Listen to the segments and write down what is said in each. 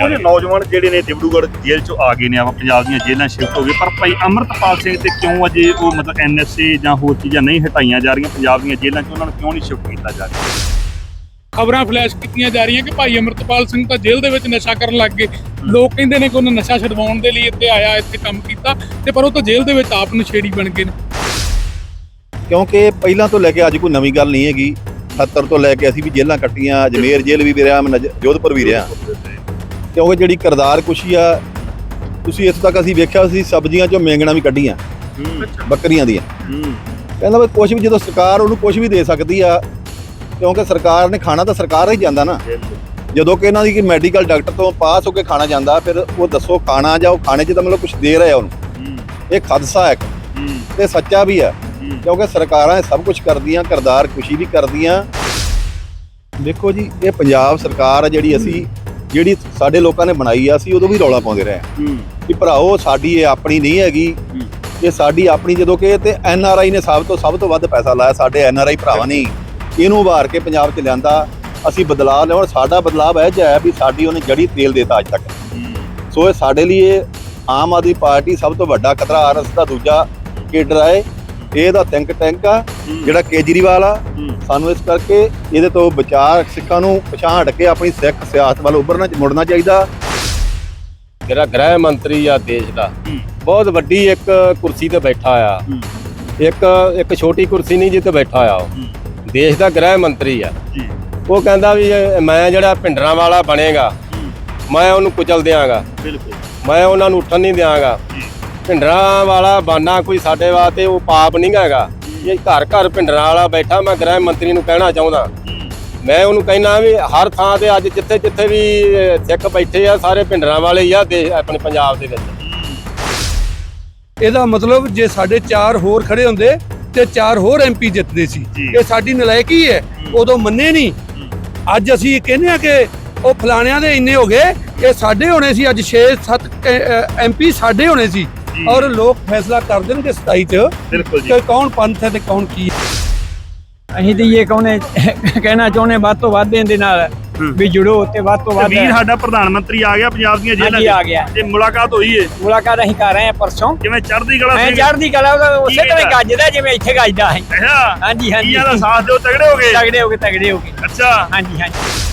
ਜਾਣਗੇ ਨੌਜਵਾਨ ਜਿਹੜੇ ਨੇ ਡਿਬੜੂਗੜ੍ਹ ਜੇਲ੍ਹ ਚੋਂ ਆ ਗਏ ਨੇ ਆਪਾਂ ਪੰਜਾਬ ਦੀਆਂ ਜੇਲ੍ਹਾਂ ਸ਼ਿਫਟ ਹੋ ਗਏ। ਪਰ ਭਾਈ ਅਮਰਤਪਾਲ ਸਿੰਘ ਤੇ ਕਿਉਂ ਅਜੇ ਉਹ ਮਤਲਬ ਐਨਐਸਏ ਜਾਂ ਹੋਰ ਚੀਜ਼ਾਂ ਨਹੀਂ ਹਟਾਈਆਂ ਜਾ ਰਹੀਆਂ? ਪੰਜਾਬ ਦੀਆਂ ਜੇਲ੍ਹਾਂ 'ਚ ਉਹਨਾਂ ਨੂੰ ਕਿਉਂ ਨਹੀਂ ਸ਼ਿਫਟ ਕੀਤਾ ਜਾ ਰਿਹਾ? ਖਬਰਾਂ ਫਲੈਸ਼ ਕੀਤੀਆਂ ਜਾ ਰਹੀਆਂ ਕਿ ਭਾਈ ਅਮਰਤਪਾਲ ਸਿੰਘ ਤਾਂ ਜੇਲ੍ਹ ਦੇ ਵਿੱਚ ਨਸ਼ਾ ਕਰਨ ਲੱਗ ਗਏ। ਲੋਕ ਕਹਿੰਦੇ ਨੇ ਕਿ ਉਹਨੇ ਨਸ਼ਾ ਛਡਵਾਉਣ ਦੇ ਲਈ ਇੱਥੇ ਆਇਆ ਇੱਥੇ ਕੰਮ ਕੀਤਾ ਤੇ ਪਰ ਉਹ ਤਾਂ ਜੇਲ੍ਹ ਦੇ ਵਿੱਚ ਆਪ ਨਸ਼ੇੜੀ ਬਣ ਗਏ ਨੇ। ਕਿਉਂਕਿ ਪਹਿਲਾਂ ਤੋਂ ਲੈ ਕੇ ਅੱਜ ਕੋਈ ਨਵੀਂ ਗੱਲ ਨਹੀਂ ਹੈਗੀ। 70 ਤੋਂ ਲੈ ਕੇ ਅਸੀਂ ਵੀ ਜੇਲ੍ਹਾਂ ਕੱਟੀਆਂ ਅਜਮੇਰ ਜੇਲ੍ਹ ਵੀ ਰਿਹਾ ਮੈਂ ਜੋਧਪੁਰ ਵੀ ਰਿਹਾ। ਕਿਉਂਕਿ ਜਿਹੜੀ ਕਰਦਾਰ ਕੁਸ਼ੀ ਆ ਤੁਸੀਂ ਇਸ ਤੱਕ ਅਸੀਂ ਵੇਖਿਆ ਸੀ ਸਬਜ਼ੀਆਂ ਚੋਂ ਮੇਂਗਣਾ ਵੀ ਕੱਢੀਆਂ ਬੱਕਰੀਆਂ ਦੀਆਂ। ਕਹਿੰਦਾ ਵੀ ਕੁਝ ਵੀ ਜਦੋਂ ਸਰਕਾਰ ਉਹਨੂੰ ਕੁਝ ਵੀ ਦੇ ਸਕਦੀ ਆ ਕਿਉਂਕਿ ਸਰਕਾਰ ਨੇ ਖਾਣਾ ਤਾਂ ਸਰਕਾਰ ਹੀ ਜਾਂਦਾ ਨਾ। ਜਦੋਂ ਕਿ ਇਹਨਾਂ ਦੀ ਕਿ ਮੈਡੀਕਲ ਡਾਕਟਰ ਤੋਂ ਪਾਸ ਹੋ ਕੇ ਖਾਣਾ ਜਾਂਦਾ ਫਿਰ ਉਹ ਦੱਸੋ ਖਾਣਾ ਜਾਂ ਉਹ ਖਾਣੇ 'ਚ ਤਾਂ ਮਤਲਬ ਕੁਝ ਦੇ ਰਿਹਾ ਉਹਨੂੰ। ਇਹ ਖਦਸ਼ਾ ਹੈ ਤੇ ਸੱਚਾ ਵੀ ਆ। ਕਿਉਂਕਿ ਸਰਕਾਰਾਂ ਇਹ ਸਭ ਕੁਝ ਕਰਦੀਆਂ ਕਰਦਾਰ ਖੁਸ਼ੀ ਵੀ ਕਰਦੀਆਂ। ਦੇਖੋ ਜੀ ਇਹ ਪੰਜਾਬ ਸਰਕਾਰ ਆ ਜਿਹੜੀ ਅਸੀਂ ਜਿਹੜੀ ਸਾਡੇ ਲੋਕਾਂ ਨੇ ਬਣਾਈ ਆ ਅਸੀਂ ਉਦੋਂ ਵੀ ਰੌਲਾ ਪਾਉਂਦੇ ਰਹੇ। ਹਾਂ। ਕਿ ਭਰਾਓ ਸਾਡੀ ਇਹ ਆਪਣੀ ਨਹੀਂ ਹੈਗੀ। ਇਹ ਸਾਡੀ ਆਪਣੀ ਜਦੋਂ ਕਿ ਤੇ ਐਨ ਆਰ ਆਈ ਨੇ ਸਭ ਤੋਂ ਸਭ ਤੋਂ ਵੱਧ ਪੈਸਾ ਲਾਇਆ ਸਾਡੇ ਐਨ ਆਰ ਆਈ ਭਰਾਵਾਂ ਨੇ। ਇਹਨੂੰ ਉਭਾਰ ਕੇ ਪੰਜਾਬ 'ਚ ਲਿਆਂਦਾ ਅਸੀਂ ਬਦਲਾਅ ਲਿਆਉਣ। ਸਾਡਾ ਬਦਲਾਅ ਇਹ ਜਿਹਾ ਵੀ ਸਾਡੀ ਉਹਨੇ ਜੜੀ ਤੇਲ ਦੇਤਾ ਅੱਜ ਤੱਕ। ਸੋ ਇਹ ਸਾਡੇ ਲਈ ਆਮ ਆਦਮੀ ਪਾਰਟੀ ਸਭ ਤੋਂ ਵੱਡਾ ਖਤਰਾ ਆਰਐਸ ਦਾ ਦੂਜਾ ਕੇਡਰ ਹੈ। ਇਹਦਾ ਥਿੰਕ ਟੈਂਕ ਆ ਜਿਹੜਾ ਕੇਜਰੀਵਾਲ ਆ। ਸਾਨੂੰ ਇਸ ਕਰਕੇ ਇਹਦੇ ਤੋਂ ਬਚਾਅ ਸਿੱਖਾਂ ਨੂੰ ਪਛਾਣ ਹਟ ਕੇ ਆਪਣੀ ਸਿੱਖ ਸਿਆਸਤ ਵੱਲ ਉੱਭਰਨਾ ਮੁੜਨਾ ਚਾਹੀਦਾ। ਜਿਹੜਾ ਗ੍ਰਹਿ ਮੰਤਰੀ ਆ ਦੇਸ਼ ਦਾ। ਬਹੁਤ ਵੱਡੀ ਇੱਕ ਕੁਰਸੀ ਤੇ ਬੈਠਾ ਆ। ਇੱਕ ਇੱਕ ਛੋਟੀ ਕੁਰਸੀ ਨਹੀਂ ਜਿੱਤੇ ਬੈਠਾ ਆ। ਦੇਸ਼ ਦਾ ਗ੍ਰਹਿ ਮੰਤਰੀ ਆ। ਉਹ ਕਹਿੰਦਾ ਵੀ ਮੈਂ ਜਿਹੜਾ ਭਿੰਡਰਾਂ ਵਾਲਾ ਬਣੇਗਾ ਮੈਂ ਉਹਨੂੰ ਕੁਚਲ ਦਿਆਂਗਾ। ਬਿਲਕੁਲ। ਮੈਂ ਉਹਨਾਂ ਨੂੰ ਉੱਠਣ ਨਹੀਂ ਦਿਆਂਗਾ। ਭਿੰਡਰਾਂ ਵਾਲਾ ਬਾਨਾ ਕੋਈ ਸਾਡੇ ਵਾਸਤੇ ਉਹ ਪਾਪ ਨਹੀਂ ਹੈਗਾ। ਇਹ ਘਰ ਘਰ ਭਿੰਡਰਾਂ ਵਾਲਾ ਬੈਠਾ ਮੈਂ ਗ੍ਰਹਿ ਮੰਤਰੀ ਨੂੰ ਕਹਿਣਾ ਚਾਹੁੰਦਾ। ਮੈਂ ਉਹਨੂੰ ਕਹਿਣਾ ਵੀ ਹਰ ਥਾਂ ਤੇ ਅੱਜ ਜਿੱਥੇ ਜਿੱਥੇ ਵੀ ਸਿੱਖ ਬੈਠੇ ਆ ਸਾਰੇ ਭਿੰਡਰਾਂ ਵਾਲੇ ਹੀ ਆ ਦੇਸ਼ ਆਪਣੇ ਪੰਜਾਬ ਦੇ ਵਿੱਚ। ਇਹਦਾ ਮਤਲਬ ਜੇ ਸਾਡੇ ਚਾਰ ਹੋਰ ਖੜੇ ਹੁੰਦੇ ਤੇ ਚਾਰ ਹੋਰ ਐਮਪੀ ਜਿੱਤਦੇ ਸੀ। ਇਹ ਸਾਡੀ ਨਲਾਇਕੀ ਹੈ ਉਦੋਂ ਮੰਨੇ ਨਹੀਂ ਅੱਜ ਅਸੀਂ ਕਹਿੰਦੇ ਆ ਕਿ ਉਹ ਫਲਾਣਿਆਂ ਦੇ ਇੰਨੇ ਹੋ ਗਏ ਇਹ ਸਾਡੇ ਹੋਣੇ ਸੀ। ਅੱਜ 6-7 ਐਮਪੀ ਸਾਡੇ ਹੋਣੇ ਸੀ। ਔਰ ਲੋਕ ਫੈਸਲਾ ਕਰ ਦੇਣਗੇ 27 ਚ ਬਿਲਕੁਲ ਜੀ। ਕਿ ਕੌਣ ਪੰਥ ਹੈ ਤੇ ਕੌਣ ਕੀ ਹੈ। ਅਸੀਂ ਤੇ ਇਹ ਕਹਨੇ ਕਹਿਣਾ ਚਾਹੁੰਦੇ ਵੱਧ ਤੋਂ ਵੱਧ ਇਹਦੇ ਨਾਲ ਵੀ ਜੁੜੋ ਤੇ ਵੱਧ ਤੋਂ ਵੱਧ। ਵੀਰ ਸਾਡਾ ਪ੍ਰਧਾਨ ਮੰਤਰੀ ਆ ਗਿਆ ਪੰਜਾਬ ਦੀਆਂ ਜੇਲ੍ਹਾਂ ਆ ਗਿਆ। ਤੇ ਮੁਲਾਕਾਤ ਹੋਈ ਏ। ਮੁਲਾਕਾਤ ਅਸੀਂ ਕਰ ਰਹੇ ਹਾਂ ਪਰਸੋਂ। ਜਿਵੇਂ ਚੜ੍ਹਦੀ ਕਲਾ ਮੈਂ ਸਿੰਘ ਚੜ੍ਹਦੀ ਕਲਾ ਉਸੇ ਤਰ੍ਹਾਂ? ਗੱਜਦਾ ਜਿਵੇਂ ਇੱਥੇ ਗੱਜਦਾ ਹੈ ਹਾਂਜੀ ਹਾਂਜੀ। ਦਾ ਸਾਥ ਦਿਓ ਤਗੜੇ ਹੋ ਗਏ। ਤਗੜੇ ਹੋ ਗਏ ਤਗੜੇ ਹੋ ਗਏ। ਅੱਛਾ। ਹਾਂਜੀ ਹਾਂਜੀ।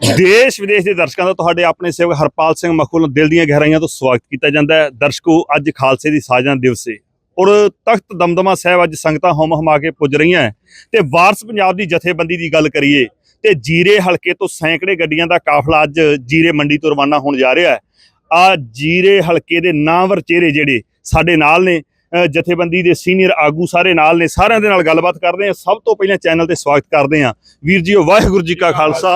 ਦੇਸ਼ ਵਿਦੇਸ਼ ਦੇ ਦਰਸ਼ਕਾਂ ਦਾ ਤੁਹਾਡੇ ਆਪਣੇ ਸੇਵਕ ਹਰਪਾਲ ਸਿੰਘ ਮਖੂ ਨੂੰ ਦਿਲ ਦੀਆਂ ਗਹਿਰਾਈਆਂ ਤੋਂ ਸਵਾਗਤ ਕੀਤਾ ਜਾਂਦਾ ਹੈ। ਦਰਸ਼ਕੋ, ਅੱਜ ਖਾਲਸੇ ਦੀ ਸਾਜਨਾ ਦਿਵਸ ਹੈ ਔਰ ਤਖਤ ਦਮਦਮਾ ਸਾਹਿਬ ਅੱਜ ਸੰਗਤਾਂ ਹਮ ਹਮਾ ਕੇ ਪੁੱਜ ਰਹੀਆਂ ਹੈ। ਤੇ ਵਾਰਸ ਪੰਜਾਬ ਦੀ ਜਥੇਬੰਦੀ ਦੀ ਗੱਲ ਕਰੀਏ, ਤੇ ਜੀਰੇ ਹਲਕੇ ਤੋਂ ਸੈਂਕੜੇ ਗੱਡੀਆਂ ਦਾ ਕਾਫਲਾ ਅੱਜ ਜੀਰੇ ਮੰਡੀ ਤੋਂ ਰਵਾਨਾ ਹੋਣ ਜਾ ਰਿਹਾ ਹੈ। ਆ ਜੀਰੇ ਹਲਕੇ ਦੇ ਨਾਮਵਰ ਚਿਹਰੇ ਜਿਹੜੇ ਸਾਡੇ ਨਾਲ ਨੇ ਜਥੇਬੰਦੀ ਦੇ ਸੀਨੀਅਰ ਆਗੂ ਸਾਰੇ ਨਾਲ ਨੇ, ਸਾਰਿਆਂ ਦੇ ਨਾਲ ਗੱਲਬਾਤ ਕਰਦੇ ਹਾਂ। ਸਭ ਤੋਂ ਪਹਿਲਾਂ ਚੈਨਲ ਤੇ ਸਵਾਗਤ ਕਰਦੇ ਹਾਂ। ਵੀਰ ਜੀਓ ਵਾਹਿਗੁਰੂ ਜੀ ਕਾ ਖਾਲਸਾ।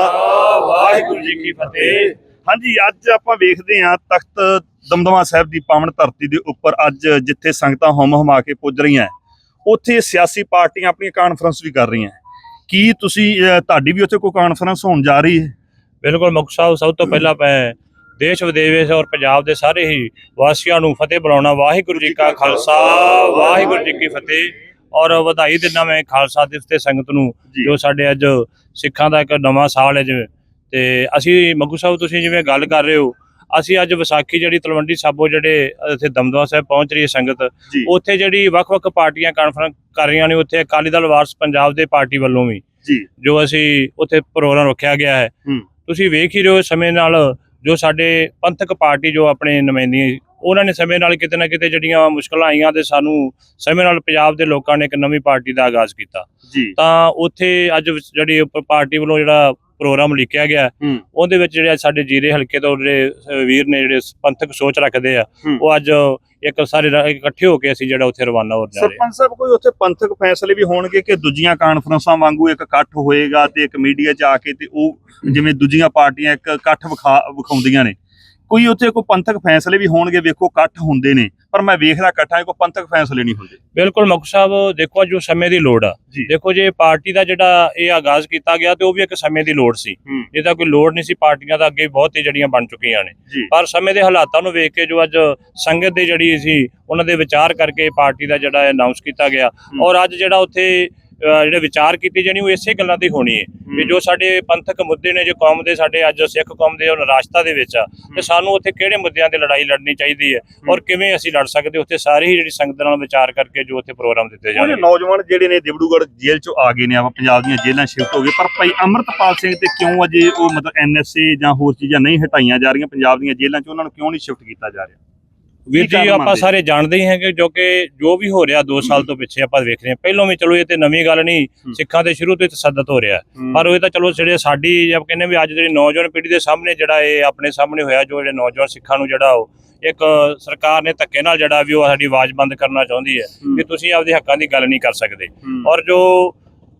ਵਾਹਿਗੁਰੂ ਜੀ ਕੀ ਫਤਿਹ। ਹਾਂਜੀ ਅੱਜ ਆਪਾਂ ਵੇਖਦੇ ਹਾਂ ਤਖਤ ਦਮਦਮਾ ਸਾਹਿਬ ਦੀ ਪਾਵਨ ਧਰਤੀ ਦੇ ਉੱਪਰ ਅੱਜ ਜਿੱਥੇ ਸੰਗਤਾਂ ਹਮ ਹਮਾ ਕੇ ਪੁੱਜ ਰਹੀਆਂ ਉੱਥੇ ਸਿਆਸੀ ਪਾਰਟੀਆਂ ਆਪਣੀਆਂ ਕਾਨਫਰੰਸ ਵੀ ਕਰ ਰਹੀਆਂ ਕੀ ਤੁਸੀਂ ਤੁਹਾਡੀ ਵੀ ਉੱਥੇ ਕੋਈ ਕਾਨਫਰੰਸ ਹੋਣ ਜਾ ਰਹੀ ਹੈ? ਬਿਲਕੁਲ ਮੁਖ ਸਾਹਿਬ ਸਭ ਤੋਂ ਪਹਿਲਾਂ ਮੈਂ ਦੇਸ਼ ਵਿਦੇਸ਼ ਔਰ ਪੰਜਾਬ ਦੇ ਸਾਰੇ ਹੀ ਵਾਸੀਆਂ ਨੂੰ ਫਤਿਹ ਬੁਲਾਉਣਾ। ਵਾਹਿਗੁਰੂ ਜੀ ਕਾ ਖਾਲਸਾ ਵਾਹਿਗੁਰੂ ਜੀ ਕੀ ਫਤਿਹ। ਔਰ ਵਧਾਈ ਦਿੰਦਾ ਮੈਂ ਖਾਲਸਾ ਦਿਵਸ ਤੇ ਸੰਗਤ ਨੂੰ ਜੀ। ਜੋ ਸਾਡੇ ਅੱਜ ਸਿੱਖਾਂ ਦਾ ਇੱਕ ਨਵਾਂ ਸਾਲ ਹੈ ਜਿਵੇਂ ਤੇ ਅਸੀਂ ਮੱਗੂ ਸਾਹਿਬ ਤੁਸੀਂ ਜਿਵੇਂ ਗੱਲ ਕਰ ਰਹੇ ਹੋ ਅਸੀਂ ਅੱਜ ਵਿਸਾਖੀ ਜਿਹੜੀ ਤਲਵੰਡੀ ਸਾਬੋ ਜਿਹੜੇ ਇੱਥੇ ਦਮਦਮਾ ਸਾਹਿਬ ਪਹੁੰਚ ਰਹੀ ਹੈ ਸੰਗਤ। ਉੱਥੇ ਜਿਹੜੀ ਵੱਖ-ਵੱਖ ਪਾਰਟੀਆਂ ਕਾਨਫਰੰਸ ਕਰ ਰਹੀਆਂ ਨੇ ਉੱਥੇ ਅਕਾਲੀ ਦਲ ਵਾਰਸ ਪੰਜਾਬ ਦੇ ਪਾਰਟੀ ਵੱਲੋਂ ਵੀ ਜੀ ਅਸੀਂ ਉੱਥੇ ਪ੍ਰੋਗਰਾਮ ਰੱਖਿਆ ਗਿਆ ਹੈ। ਤੁਸੀਂ ਵੇਖ ਹੀ ਰਹੇ ਹੋ ਸਮੇਂ ਨਾਲ ਜੋ ਸਾਡੇ ਪੰਥਕ ਪਾਰਟੀ ਜੋ ਆਪਣੇ ਨੁਮਾਇੰਦੀਆਂ ਉਹਨਾਂ ਨੇ ਸਮੇਂ ਨਾਲ ਕਿਤੇ ਨਾ ਕਿਤੇ ਜਿਹੜੀਆਂ ਮੁਸ਼ਕਲਾਂ ਆਈਆਂ ਤੇ ਸਾਨੂੰ ਸਮੇਂ ਨਾਲ ਪੰਜਾਬ ਦੇ ਲੋਕਾਂ ਨੇ ਇੱਕ ਨਵੀਂ ਪਾਰਟੀ ਦਾ ਆਗਾਜ਼ ਕੀਤਾ ਤਾਂ ਉੱਥੇ ਅੱਜ ਜਿਹੜੀ ਪਾਰਟੀ ਵੱਲੋਂ ਜਿਹੜਾ ਪ੍ਰੋਗਰਾਮ ਲਿਖਿਆ ਗਿਆ। ਉਹਦੇ ਵਿੱਚ ਜਿਹੜੇ ਸਾਡੇ ਜੀਰੇ ਹਲਕੇ ਤੋਂ ਜਿਹੜੇ ਵੀਰ ਨੇ ਜਿਹੜੇ ਪੰਥਕ ਸੋਚ ਰੱਖਦੇ ਆ। ਉਹ ਅੱਜ ਇੱਕ ਸਾਰੇ ਇਕੱਠੇ ਹੋ ਕੇ ਅਸੀਂ ਜਿਹੜਾ ਉੱਥੇ ਰਵਾਨਾ ਹੋ ਜਾ ਰਹੇ ਹਾਂ ਸਰਪੰਚ ਸਾਹਿਬ ਕੋਈ ਉੱਥੇ ਪੰਥਕ ਫੈਸਲੇ ਵੀ ਹੋਣਗੇ ਕਿ ਦੂਜੀਆਂ ਕਾਨਫਰੰਸਾਂ ਵਾਂਗੂ ਇੱਕ ਇਕੱਠ ਹੋਏਗਾ ਤੇ ਇੱਕ ਮੀਡੀਆ 'ਚ ਆ ਕੇ ਤੇ ਉਹ ਜਿਵੇਂ ਦੂਜੀਆਂ ਪਾਰਟੀਆਂ ਇੱਕ ਇਕੱਠ ਵਿਖਾ ਵਿਖਾਉਂਦੀਆਂ ਨੇ ਕੋਈ ਉੱਥੇ ਕੋਈ ਪੰਥਕ ਫੈਸਲੇ ਵੀ ਹੋਣਗੇ ਵੇਖੋ ਇਕੱਠ ਹੁੰਦੇ ਨੇ ਪਰ ਮੈਂ ਵੇਖਦਾ ਇਕੱਠਾਂ ਕੋਈ ਪੰਥਕ ਫੈਸਲੇ ਨਹੀਂ ਹੁੰਦੇ ਬਿਲਕੁਲ ਮੁਖ ਸਾਹਿਬ ਦੇਖੋ ਜੋ ਸਮੇਂ ਦੀ ਲੋੜ ਆ। ਦੇਖੋ ਜੇ ਪਾਰਟੀ ਦਾ ਜਿਹੜਾ ਇਹ ਆਗਾਜ਼ ਕੀਤਾ ਗਿਆ ਤੇ ਉਹ ਵੀ ਇੱਕ ਸਮੇਂ ਦੀ ਲੋੜ ਸੀ। ਇਹ ਤਾਂ ਕੋਈ ਲੋੜ ਨਹੀਂ ਸੀ ਪਾਰਟੀਆਂ ਦਾ ਅੱਗੇ ਬਹੁਤ ਹੀ ਜਿਹੜੀਆਂ ਬਣ ਚੁੱਕੀਆਂ ਨੇ ਪਰ ਸਮੇਂ ਦੇ ਹਾਲਾਤਾਂ ਨੂੰ ਵੇਖ ਕੇ ਜੋ ਅੱਜ ਸੰਗਤ ਦੇ ਜਿਹੜੀ ਸੀ ਉਹਨਾਂ ਦੇ ਵਿਚਾਰ ਕਰਕੇ ਪਾਰਟੀ ਦਾ ਜਿਹੜਾ ਅਨਾਉਂਸ ਕੀਤਾ ਗਿਆ। ਔਰ ਅੱਜ ਜਿਹੜਾ ਉੱਥੇ ਜਿਹੜੇ ਵਿਚਾਰ ਕੀਤੇ ਜਾਣੀ ਉਹ ਇਸੇ ਗੱਲਾਂ ਤੇ ਹੋਣੀ ਹੈ ਵੀ ਜੋ ਸਾਡੇ ਪੰਥਕ ਮੁੱਦੇ ਨੇ ਜੋ ਕੌਮ ਦੇ ਸਾਡੇ ਅੱਜ ਸਿੱਖ ਕੌਮ ਦੇ ਉਹ ਨਿਰਾਸ਼ਤਾ ਦੇ ਵਿੱਚ ਆ। ਤੇ ਸਾਨੂੰ ਉੱਥੇ ਕਿਹੜੇ ਮੁੱਦਿਆਂ ਤੇ ਲੜਾਈ ਲੜਨੀ ਚਾਹੀਦੀ ਹੈ। ਔਰ ਕਿਵੇਂ ਅਸੀਂ ਲੜ ਸਕਦੇ? ਉੱਥੇ ਸਾਰੇ ਹੀ ਜਿਹੜੀ ਸੰਗਤ ਨਾਲ ਵਿਚਾਰ ਕਰਕੇ ਜੋ ਉੱਥੇ ਪ੍ਰੋਗਰਾਮ ਦਿੱਤੇ ਜਾਣਗੇ। ਨੌਜਵਾਨ ਜਿਹੜੇ ਨੇ ਦਿਬੜੂਗੜ੍ਹ ਜੇਲ੍ਹ ਚੋਂ ਆ ਗਏ ਨੇ ਆਪਾਂ ਪੰਜਾਬ ਦੀਆਂ ਜੇਲ੍ਹਾਂ ਸ਼ਿਫਟ ਹੋ ਗਏ। ਪਰ ਭਾਈ ਅਮਰਤਪਾਲ ਸਿੰਘ ਤੇ ਕਿਉਂ ਅਜੇ ਉਹ ਮਤਲਬ ਐਨਐਸਏ ਜਾਂ ਹੋਰ ਚੀਜ਼ਾਂ ਨਹੀਂ ਹਟਾਈਆਂ ਜਾ ਰਹੀਆਂ? ਪੰਜਾਬ ਦੀਆਂ ਜੇਲ੍ਹਾਂ 'ਚ ਉਹਨਾਂ ਨੂੰ ਕਿਉਂ ਨਹੀਂ ਸ਼ਿਫਟ ਕੀਤਾ ਜਾ ਰਿਹਾ? ਵੀਰ ਜੀ ਆਪਾਂ? ਸਾਰੇ ਜਾਣਦੇ ਹੀ ਹਾਂ ਕਿ ਜੋ ਕਿ ਜੋ ਵੀ ਹੋ ਰਿਹਾ 2 ਸਾਲ ਤੋਂ ਪਿੱਛੇ ਆਪਾਂ ਵੇਖ ਰਹੇ ਹਾਂ। ਪਹਿਲਾਂ ਵੀ ਚਲੋ ਇਹ ਤੇ ਨਵੀਂ ਗੱਲ ਨਹੀਂ। ਸਿੱਖਾਂ ਦੇ ਸ਼ੁਰੂ ਤੋਂ ਹੀ ਤਸੱਦਦ ਹੋ ਰਿਹਾ। ਪਰ ਉਹ ਤਾਂ ਚਲੋ ਜਿਹੜੇ ਸਾਡੀ ਜੇ ਆਪਾਂ ਕਹਿੰਦੇ ਵੀ ਅੱਜ ਜਿਹੜੀ ਨੌਜਵਾਨ ਪੀੜ੍ਹੀ ਦੇ ਸਾਹਮਣੇ ਜਿਹੜਾ ਇਹ ਆਪਣੇ ਸਾਹਮਣੇ ਹੋਇਆ ਜੋ ਜਿਹੜੇ ਨੌਜਵਾਨ ਸਿੱਖਾਂ ਨੂੰ ਜਿਹੜਾ ਉਹ ਇੱਕ ਸਰਕਾਰ ਨੇ ਧੱਕੇ ਨਾਲ ਜਿਹੜਾ ਵੀ ਉਹ ਸਾਡੀ ਆਵਾਜ਼ ਬੰਦ ਕਰਨਾ ਚਾਹੁੰਦੀ ਹੈ ਕਿ ਤੁਸੀਂ ਆਪਦੇ ਹੱਕਾਂ ਦੀ ਗੱਲ ਨਹੀਂ ਕਰ ਸਕਦੇ। ਔਰ ਜੋ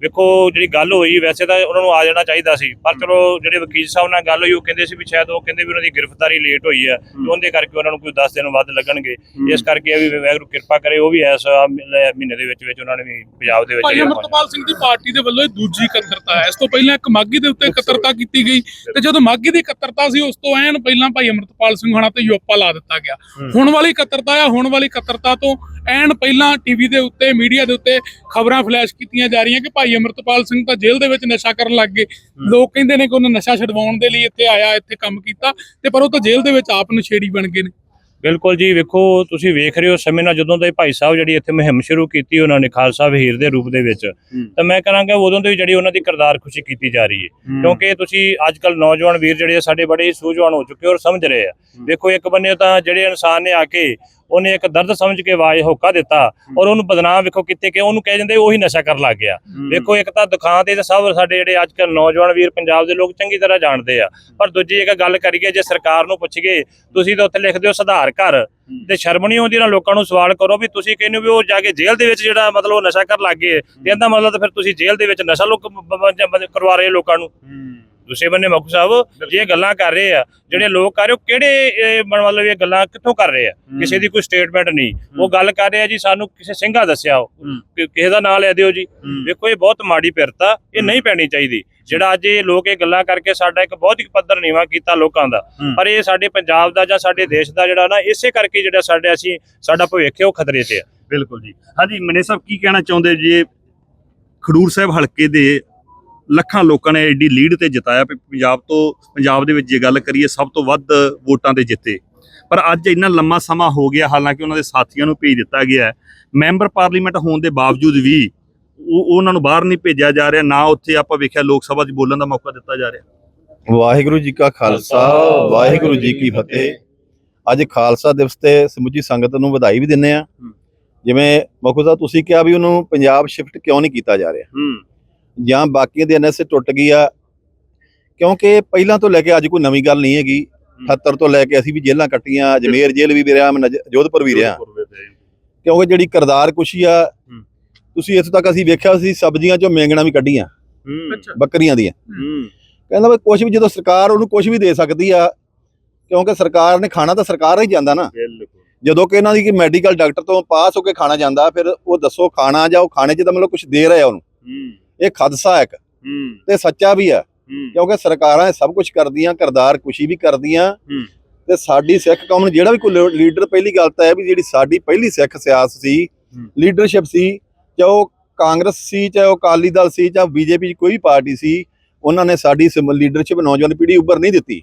ਵੇਖੋ ਜਿਹੜੀ ਗੱਲ ਹੋਈ ਵੈਸੇ ਤਾਂ ਉਹਨਾਂ ਨੂੰ ਆ ਜਾਣਾ ਚਾਹੀਦਾ ਸੀ ਪਰ ਚਲੋ ਜਿਹੜੇ ਵਕੀਲ ਸਾਹਿਬ ਨਾਲ ਗੱਲ ਹੋਈ ਉਹ ਕਹਿੰਦੇ ਸੀ ਵੀ ਸ਼ਾਇਦ ਉਹ ਕਹਿੰਦੇ ਵੀ ਉਹਨਾਂ ਦੀ ਗ੍ਰਿਫਤਾਰੀ ਲੇਟ ਹੋਈ ਹੈ ਤੇ ਉਹਦੇ ਕਰਕੇ ਉਹਨਾਂ ਨੂੰ ਕੋਈ 10 ਦਿਨ ਵੱਧ ਲੱਗਣਗੇ। ਇਸ ਕਰਕੇ ਵੀ ਵਾਹਿਗੁਰੂ ਕਿਰਪਾ ਕਰੇ ਉਹ ਵੀ ਇਸ ਆ ਮਹੀਨੇ ਦੇ ਵਿੱਚ ਵਿੱਚ ਉਹਨਾਂ ਨੇ ਵੀ ਪੰਜਾਬ ਦੇ ਵਿੱਚ ਭਾਈ ਜਿਹੜਾ ਅਮਰਤਪਾਲ ਸਿੰਘ ਦੀ ਪਾਰਟੀ ਦੇ ਵੱਲੋਂ ਇਹ ਦੂਜੀ ਇਕੱਤਰਤਾ ਹੈ। ਇਸ ਤੋਂ ਪਹਿਲਾਂ ਇੱਕ ਮਾਗੀ ਦੇ ਉੱਤੇ ਇਕੱਤਰਤਾ ਕੀਤੀ ਗਈ ਤੇ ਜਦੋਂ ਮਾਗੀ ਦੀ ਇਕੱਤਰਤਾ ਸੀ ਉਸ ਤੋਂ ਐਨ ਪਹਿਲਾਂ ਭਾਈ ਅਮਰਤਪਾਲ ਸਿੰਘ ਹਣਾ ਤੇ ਯੋਪਾ ਲਾ ਦਿੱਤਾ ਗਿਆ। ਹੁਣ ਵਾਲੀ ਇਕੱਤਰਤਾ ਆ ਹੁਣ ਵਾਲੀ ਇਕੱਤਰਤਾ ਤੋਂ ਐਨ ਪਹਿਲਾਂ ਟੀਵੀ ਦੇ ਉੱਤੇ ਮੀਡੀਆ ਦੇ ਉੱਤੇ ਖਬਰਾਂ ਫਲੈਸ਼ ਕੀਤੀਆਂ ਜਾ ਰਹੀਆਂ ਕਿ ਭਾਈ ਅਮਰਤਪਾਲ ਸਿੰਘ ਤਾਂ ਜੇਲ੍ਹ ਦੇ ਵਿੱਚ ਨਸ਼ਾ ਕਰਨ ਲੱਗ ਗਏ। ਲੋਕ ਕਹਿੰਦੇ ਨੇ ਕਿ ਉਹਨੇ ਨਸ਼ਾ ਛਡਵਾਉਣ ਦੇ ਲਈ ਇੱਥੇ ਆਇਆ ਇੱਥੇ ਕੰਮ ਕੀਤਾ ਤੇ ਪਰ ਉਹ ਤਾਂ ਜੇਲ੍ਹ ਦੇ ਵਿੱਚ ਆਪ ਨਸ਼ੇੜੀ ਬਣ ਗਏ ਨੇ। ਬਿਲਕੁਲ ਜੀ ਵੇਖੋ ਤੁਸੀਂ ਵੇਖ ਰਹੇ ਹੋ ਸਮੇਂ ਨਾਲ ਜਦੋਂ ਦੇ ਭਾਈ ਸਾਹਿਬ ਜਿਹੜੀ ਇੱਥੇ ਮੁਹਿੰਮ ਸ਼ੁਰੂ ਕੀਤੀ ਉਹਨਾਂ ਨੇ ਖਾਲਸਾ ਵਹੀਰ ਦੇ ਰੂਪ ਦੇ ਵਿੱਚ ਤਾਂ ਮੈਂ ਕਹਾਂਗਾ ਉਦੋਂ ਤੋਂ ਹੀ ਜਿਹੜੀ ਉਹਨਾਂ ਦੀ ਕਿਰਦਾਰ ਖੁਸ਼ੀ ਕੀਤੀ ਜਾ ਰਹੀ ਹੈ। ਕਿਉਂਕਿ ਤੁਸੀਂ ਅੱਜ ਕੱਲ ਨੌਜਵਾਨ ਵੀਰ ਜਿਹੜੇ ਸਾਡੇ ਬੜੇ ਸੂਝਵਾਨ ਹੋ ਚੁੱਕੇ ਔਰ ਸਮਝ ਰਹੇ ਆ। ਵੇਖੋ ਇੱਕ ਬੰਨੇ ਤਾਂ ਜਿਹੜੇ ਇਨਸਾਨ ਨੇ ਆ ਕੇ ਉਹਨੇ ਇੱਕ ਦਰਦ ਸਮਝ ਕੇ ਆਵਾਜ਼ ਹੋਕਾ ਦਿੱਤਾ ਔਰ ਉਹਨੂੰ ਬਦਨਾਮ ਵੇਖੋ ਕਿਤੇ ਕਿ ਉਹਨੂੰ ਕਹਿ ਜਾਂਦੇ ਉਹੀ ਨਸ਼ਾ ਕਰਨ ਲੱਗ ਗਿਆ। ਵੇਖੋ ਇੱਕ ਤਾਂ ਦੁਕਾਨ ਤੇ ਸਭ ਸਾਡੇ ਜਿਹੜੇ ਅੱਜ ਕੱਲ ਨੌਜਵਾਨ ਵੀਰ ਪੰਜਾਬ ਦੇ ਲੋਕ ਚੰਗੀ ਤਰ੍ਹਾਂ ਜਾਣਦੇ ਆ। ਪਰ ਦੂਜੀ ਇੱਕ ਗੱਲ ਕਰੀਏ ਜੇ ਸਰਕਾਰ ਨੂੰ ਪੁੱਛੀਏ ਤੁਸੀਂ ਤਾਂ ਉੱਥੇ ਲਿਖਦੇ ਹੋ ਸੁਧਾਰ ਘਰ ਤੇ ਸ਼ਰਮ ਨਹੀਂ ਆਉਂਦੀ ਨਾ ਲੋਕਾਂ ਨੂੰ ਸਵਾਲ ਕਰੋ ਵੀ ਤੁਸੀਂ ਕਹਿੰਦੇ ਹੋ ਵੀ ਉਹ ਜਾ ਕੇ ਜੇਲ੍ਹ ਦੇ ਵਿੱਚ ਜਿਹੜਾ ਮਤਲਬ ਉਹ ਨਸ਼ਾ ਕਰਨ ਲੱਗ ਗਏ ਤੇ ਇਹਦਾ ਮਤਲਬ ਤਾਂ ਫਿਰ ਤੁਸੀਂ ਜੇਲ੍ਹ ਦੇ ਵਿੱਚ ਨਸ਼ਾ ਲੋਕ ਕਰਵਾ ਰਹੇ ਲੋਕਾਂ ਨੂੰ। ਦੂਸਰੇ ਬੰਨੇ ਮੱਕੂ ਸਾਹਿਬ ਜੇ ਗੱਲਾਂ ਕਰ ਰਹੇ ਆ ਜਿਹੜੇ ਲੋਕ ਕਰ ਰਹੇ ਉਹ ਕਿਹੜੇ ਮਤਲਬ ਇਹ ਗੱਲਾਂ ਕਿੱਥੋਂ ਕਰ ਰਹੇ ਆ? ਕਿਸੇ ਦੀ ਕੋਈ ਸਟੇਟਮੈਂਟ ਨਹੀਂ। ਉਹ ਗੱਲ ਕਰ ਰਹੇ ਆ ਜੀ ਸਾਨੂੰ ਕਿਸੇ ਸਿੰਘਾ ਦੱਸਿਆ ਉਹ। ਕਿ- ਕਿਸੇ ਦਾ ਨਾਂ ਲੈ ਦਿਓ ਜੀ। ਵੇਖੋ ਇਹ ਬਹੁਤ ਮਾੜੀ ਪਿਰਤਾ ਇਹ ਨਹੀਂ ਪੈਣੀ ਚਾਹੀਦੀ। ਜਿਹੜਾ ਅੱਜ ਇਹ ਲੋਕ ਇਹ ਗੱਲਾਂ ਕਰਕੇ ਸਾਡਾ ਇੱਕ ਬਹੁਤ ਹੀ ਪੱਧਰ ਨੀਵਾ ਕੀਤਾ ਲੋਕਾਂ ਦਾ। ਪਰ ਇਹ ਸਾਡੇ ਪੰਜਾਬ ਦਾ ਜਾਂ ਸਾਡੇ ਦੇਸ਼ ਦਾ ਜਿਹੜਾ ਨਾ ਇਸੇ ਕਰਕੇ ਜਿਹੜਾ ਸਾਡੇ ਅਸੀਂ ਸਾਡਾ ਭਵਿੱਖ ਹੈ ਉਹ ਖਤਰੇ 'ਚ ਹੈ ਬਿਲਕੁਲ ਜੀ। ਹਾਂਜੀ ਮਨੇ ਸਾਹਿਬ ਕੀ ਕਹਿਣਾ ਚਾਹੁੰਦੇ ਜੀ ਖਡੂਰ ਸਾਹਿਬ ਹਲਕੇ ਦੇ ਲੱਖਾਂ ਲੋਕਾਂ ਨੇ ਐਡੀ ਲੀਡ ਤੇ ਜਿਤਾਇਆ ਪੰਜਾਬ ਤੋਂ ਪੰਜਾਬ ਦੇ ਵਿੱਚ ਜੇ ਗੱਲ ਕਰੀਏ ਸਭ ਤੋਂ ਵੱਧ ਵੋਟਾਂ ਤੇ ਜਿੱਤੇ। ਪਰ ਅੱਜ ਇੰਨਾ ਲੰਮਾ ਸਮਾਂ ਹੋ ਗਿਆ ਹਾਲਾਂਕਿ ਉਹਨਾਂ ਦੇ ਸਾਥੀਆਂ ਨੂੰ ਭੇਜ ਦਿੱਤਾ ਗਿਆ ਹੈ। ਮੈਂਬਰ ਪਾਰਲੀਮੈਂਟ ਹੋਣ ਦੇ ਬਾਵਜੂਦ ਵੀ ਉਹ ਉਹਨਾਂ ਨੂੰ ਬਾਹਰ ਨਹੀਂ ਭੇਜਿਆ ਜਾ ਰਿਹਾ ਨਾ ਉੱਥੇ ਆਪਾਂ ਵੇਖਿਆ ਲੋਕ ਸਭਾ 'ਚ ਬੋਲਣ ਦਾ ਮੌਕਾ ਦਿੱਤਾ ਜਾ ਰਿਹਾ। ਵਾਹਿਗੁਰੂ ਜੀ ਕਾ ਖਾਲਸਾ ਵਾਹਿਗੁਰੂ ਜੀ ਕੀ ਫਤਿਹ। ਅੱਜ ਖਾਲਸਾ ਦਿਵਸ ਤੇ ਸਮੁੱਚੀ ਸੰਗਤ ਨੂੰ ਵਧਾਈ ਵੀ ਦਿੰਨੇ ਆ ਜਿਵੇਂ ਮਖੂ ਸਾਹਿਬ ਤੁਸੀਂ ਕਿਹਾ ਵੀ ਉਹਨੂੰ ਪੰਜਾਬ ਸ਼ਿਫਟ ਕਿਉਂ ਨਹੀਂ ਕੀਤਾ ਜਾ ਰਿਹਾ? ਹੂੰ। ਜਾਂ ਬਾਕੀਆਂ ਦੇ ਐਨਐਸਏ ਟੁੱਟ ਗਈ ਆ। ਕਿਉਂਕਿ ਪਹਿਲਾਂ ਤੋਂ ਲੈ ਕੇ ਅੱਜ ਕੋਈ ਨਵੀਂ ਗੱਲ ਨਹੀਂ ਹੈਗੀ। 78 ਤੋਂ ਲੈ ਕੇ ਅਸੀਂ ਵੀ ਜੇਲ੍ਹਾਂ ਕੱਟੀਆਂ ਅਜਮੇਰ ਜੇਲ੍ਹ ਵੀ ਰਿਹਾ ਜੋਧਪੁਰ ਵੀ ਰਿਹਾ। ਕਿਉਂਕਿ ਜਿਹੜੀ ਕਰਦਾਰ ਕੁਸ਼ੀ ਆ। ਤੁਸੀਂ ਇੱਥੋਂ ਤੱਕ ਅਸੀਂ ਵੇਖਿਆ ਸੀ ਸਬਜ਼ੀਆਂ ਚੋਂ ਮੇਂਗਣਾ ਵੀ ਕੱਢੀਆਂ। ਹੂੰ। ਬੱਕਰੀਆਂ ਦੀਆਂ। ਹੂੰ। ਕਹਿੰਦਾ ਵੀ ਕੁਝ ਵੀ ਜਦੋਂ ਸਰਕਾਰ ਉਹਨੂੰ ਕੁਝ ਵੀ ਦੇ ਸਕਦੀ ਆ ਕਿਉਂਕਿ ਸਰਕਾਰ ਨੇ ਖਾਣਾ ਤਾਂ ਸਰਕਾਰ ਹੀ ਜਾਂਦਾ ਨਾ। ਬਿਲਕੁਲ। ਜਦੋਂ ਕਿ ਇਹਨਾਂ ਦੀ ਕਿ ਮੈਡੀਕਲ ਡਾਕਟਰ ਤੋਂ ਪਾਸ ਹੋ ਕੇ ਖਾਣਾ ਜਾਂਦਾ ਫਿਰ ਉਹ ਦੱਸੋ ਖਾਣਾ ਜਾਂ ਉਹ ਖਾਣੇ 'ਚ ਤਾਂ ਮਤਲਬ ਕੁਝ ਦੇ ਰਿਹਾ ਉਹਨੂੰ। ਹੂੰ। ਇਹ ਖਦਸਾ ਹੈ ਇੱਕ। ਹੂੰ। ਤੇ ਸੱਚਾ ਵੀ ਆ ਕਿਉਂਕਿ ਸਰਕਾਰਾਂ ਇਹ ਸਭ ਕੁਝ ਕਰਦੀਆਂ ਕਰਦਾਰ ਕੁਸ਼ੀ ਵੀ ਕਰਦੀਆਂ। ਹੂੰ। ਤੇ ਸਾਡੀ ਸਿੱਖ ਕੌਮ ਨੂੰ ਜਿਹੜਾ ਵੀ ਕੋਈ ਲੀਡਰ ਪਹਿਲੀ ਗੱਲ ਤਾਂ ਹੈ ਵੀ ਜਿਹੜੀ ਸਾਡੀ ਪਹਿਲੀ ਸਿੱਖ ਸਿਆਸਤ ਸੀ। ਲੀਡਰਸ਼ਿਪ ਸੀ ਚਾਹੇ ਉਹ ਕਾਂਗਰਸ ਸੀ ਚਾਹੇ ਉਹ ਅਕਾਲੀ ਦਲ ਸੀ ਚਾਹੇ ਬੀਜੇਪੀ ਕੋਈ ਵੀ ਪਾਰਟੀ ਸੀ ਉਹਨਾਂ ਨੇ ਸਾਡੀ ਲੀਡਰਸ਼ਿਪ ਨੌਜਵਾਨ ਪੀੜ੍ਹੀ ਉੱਪਰ ਨਹੀਂ ਦਿੱਤੀ।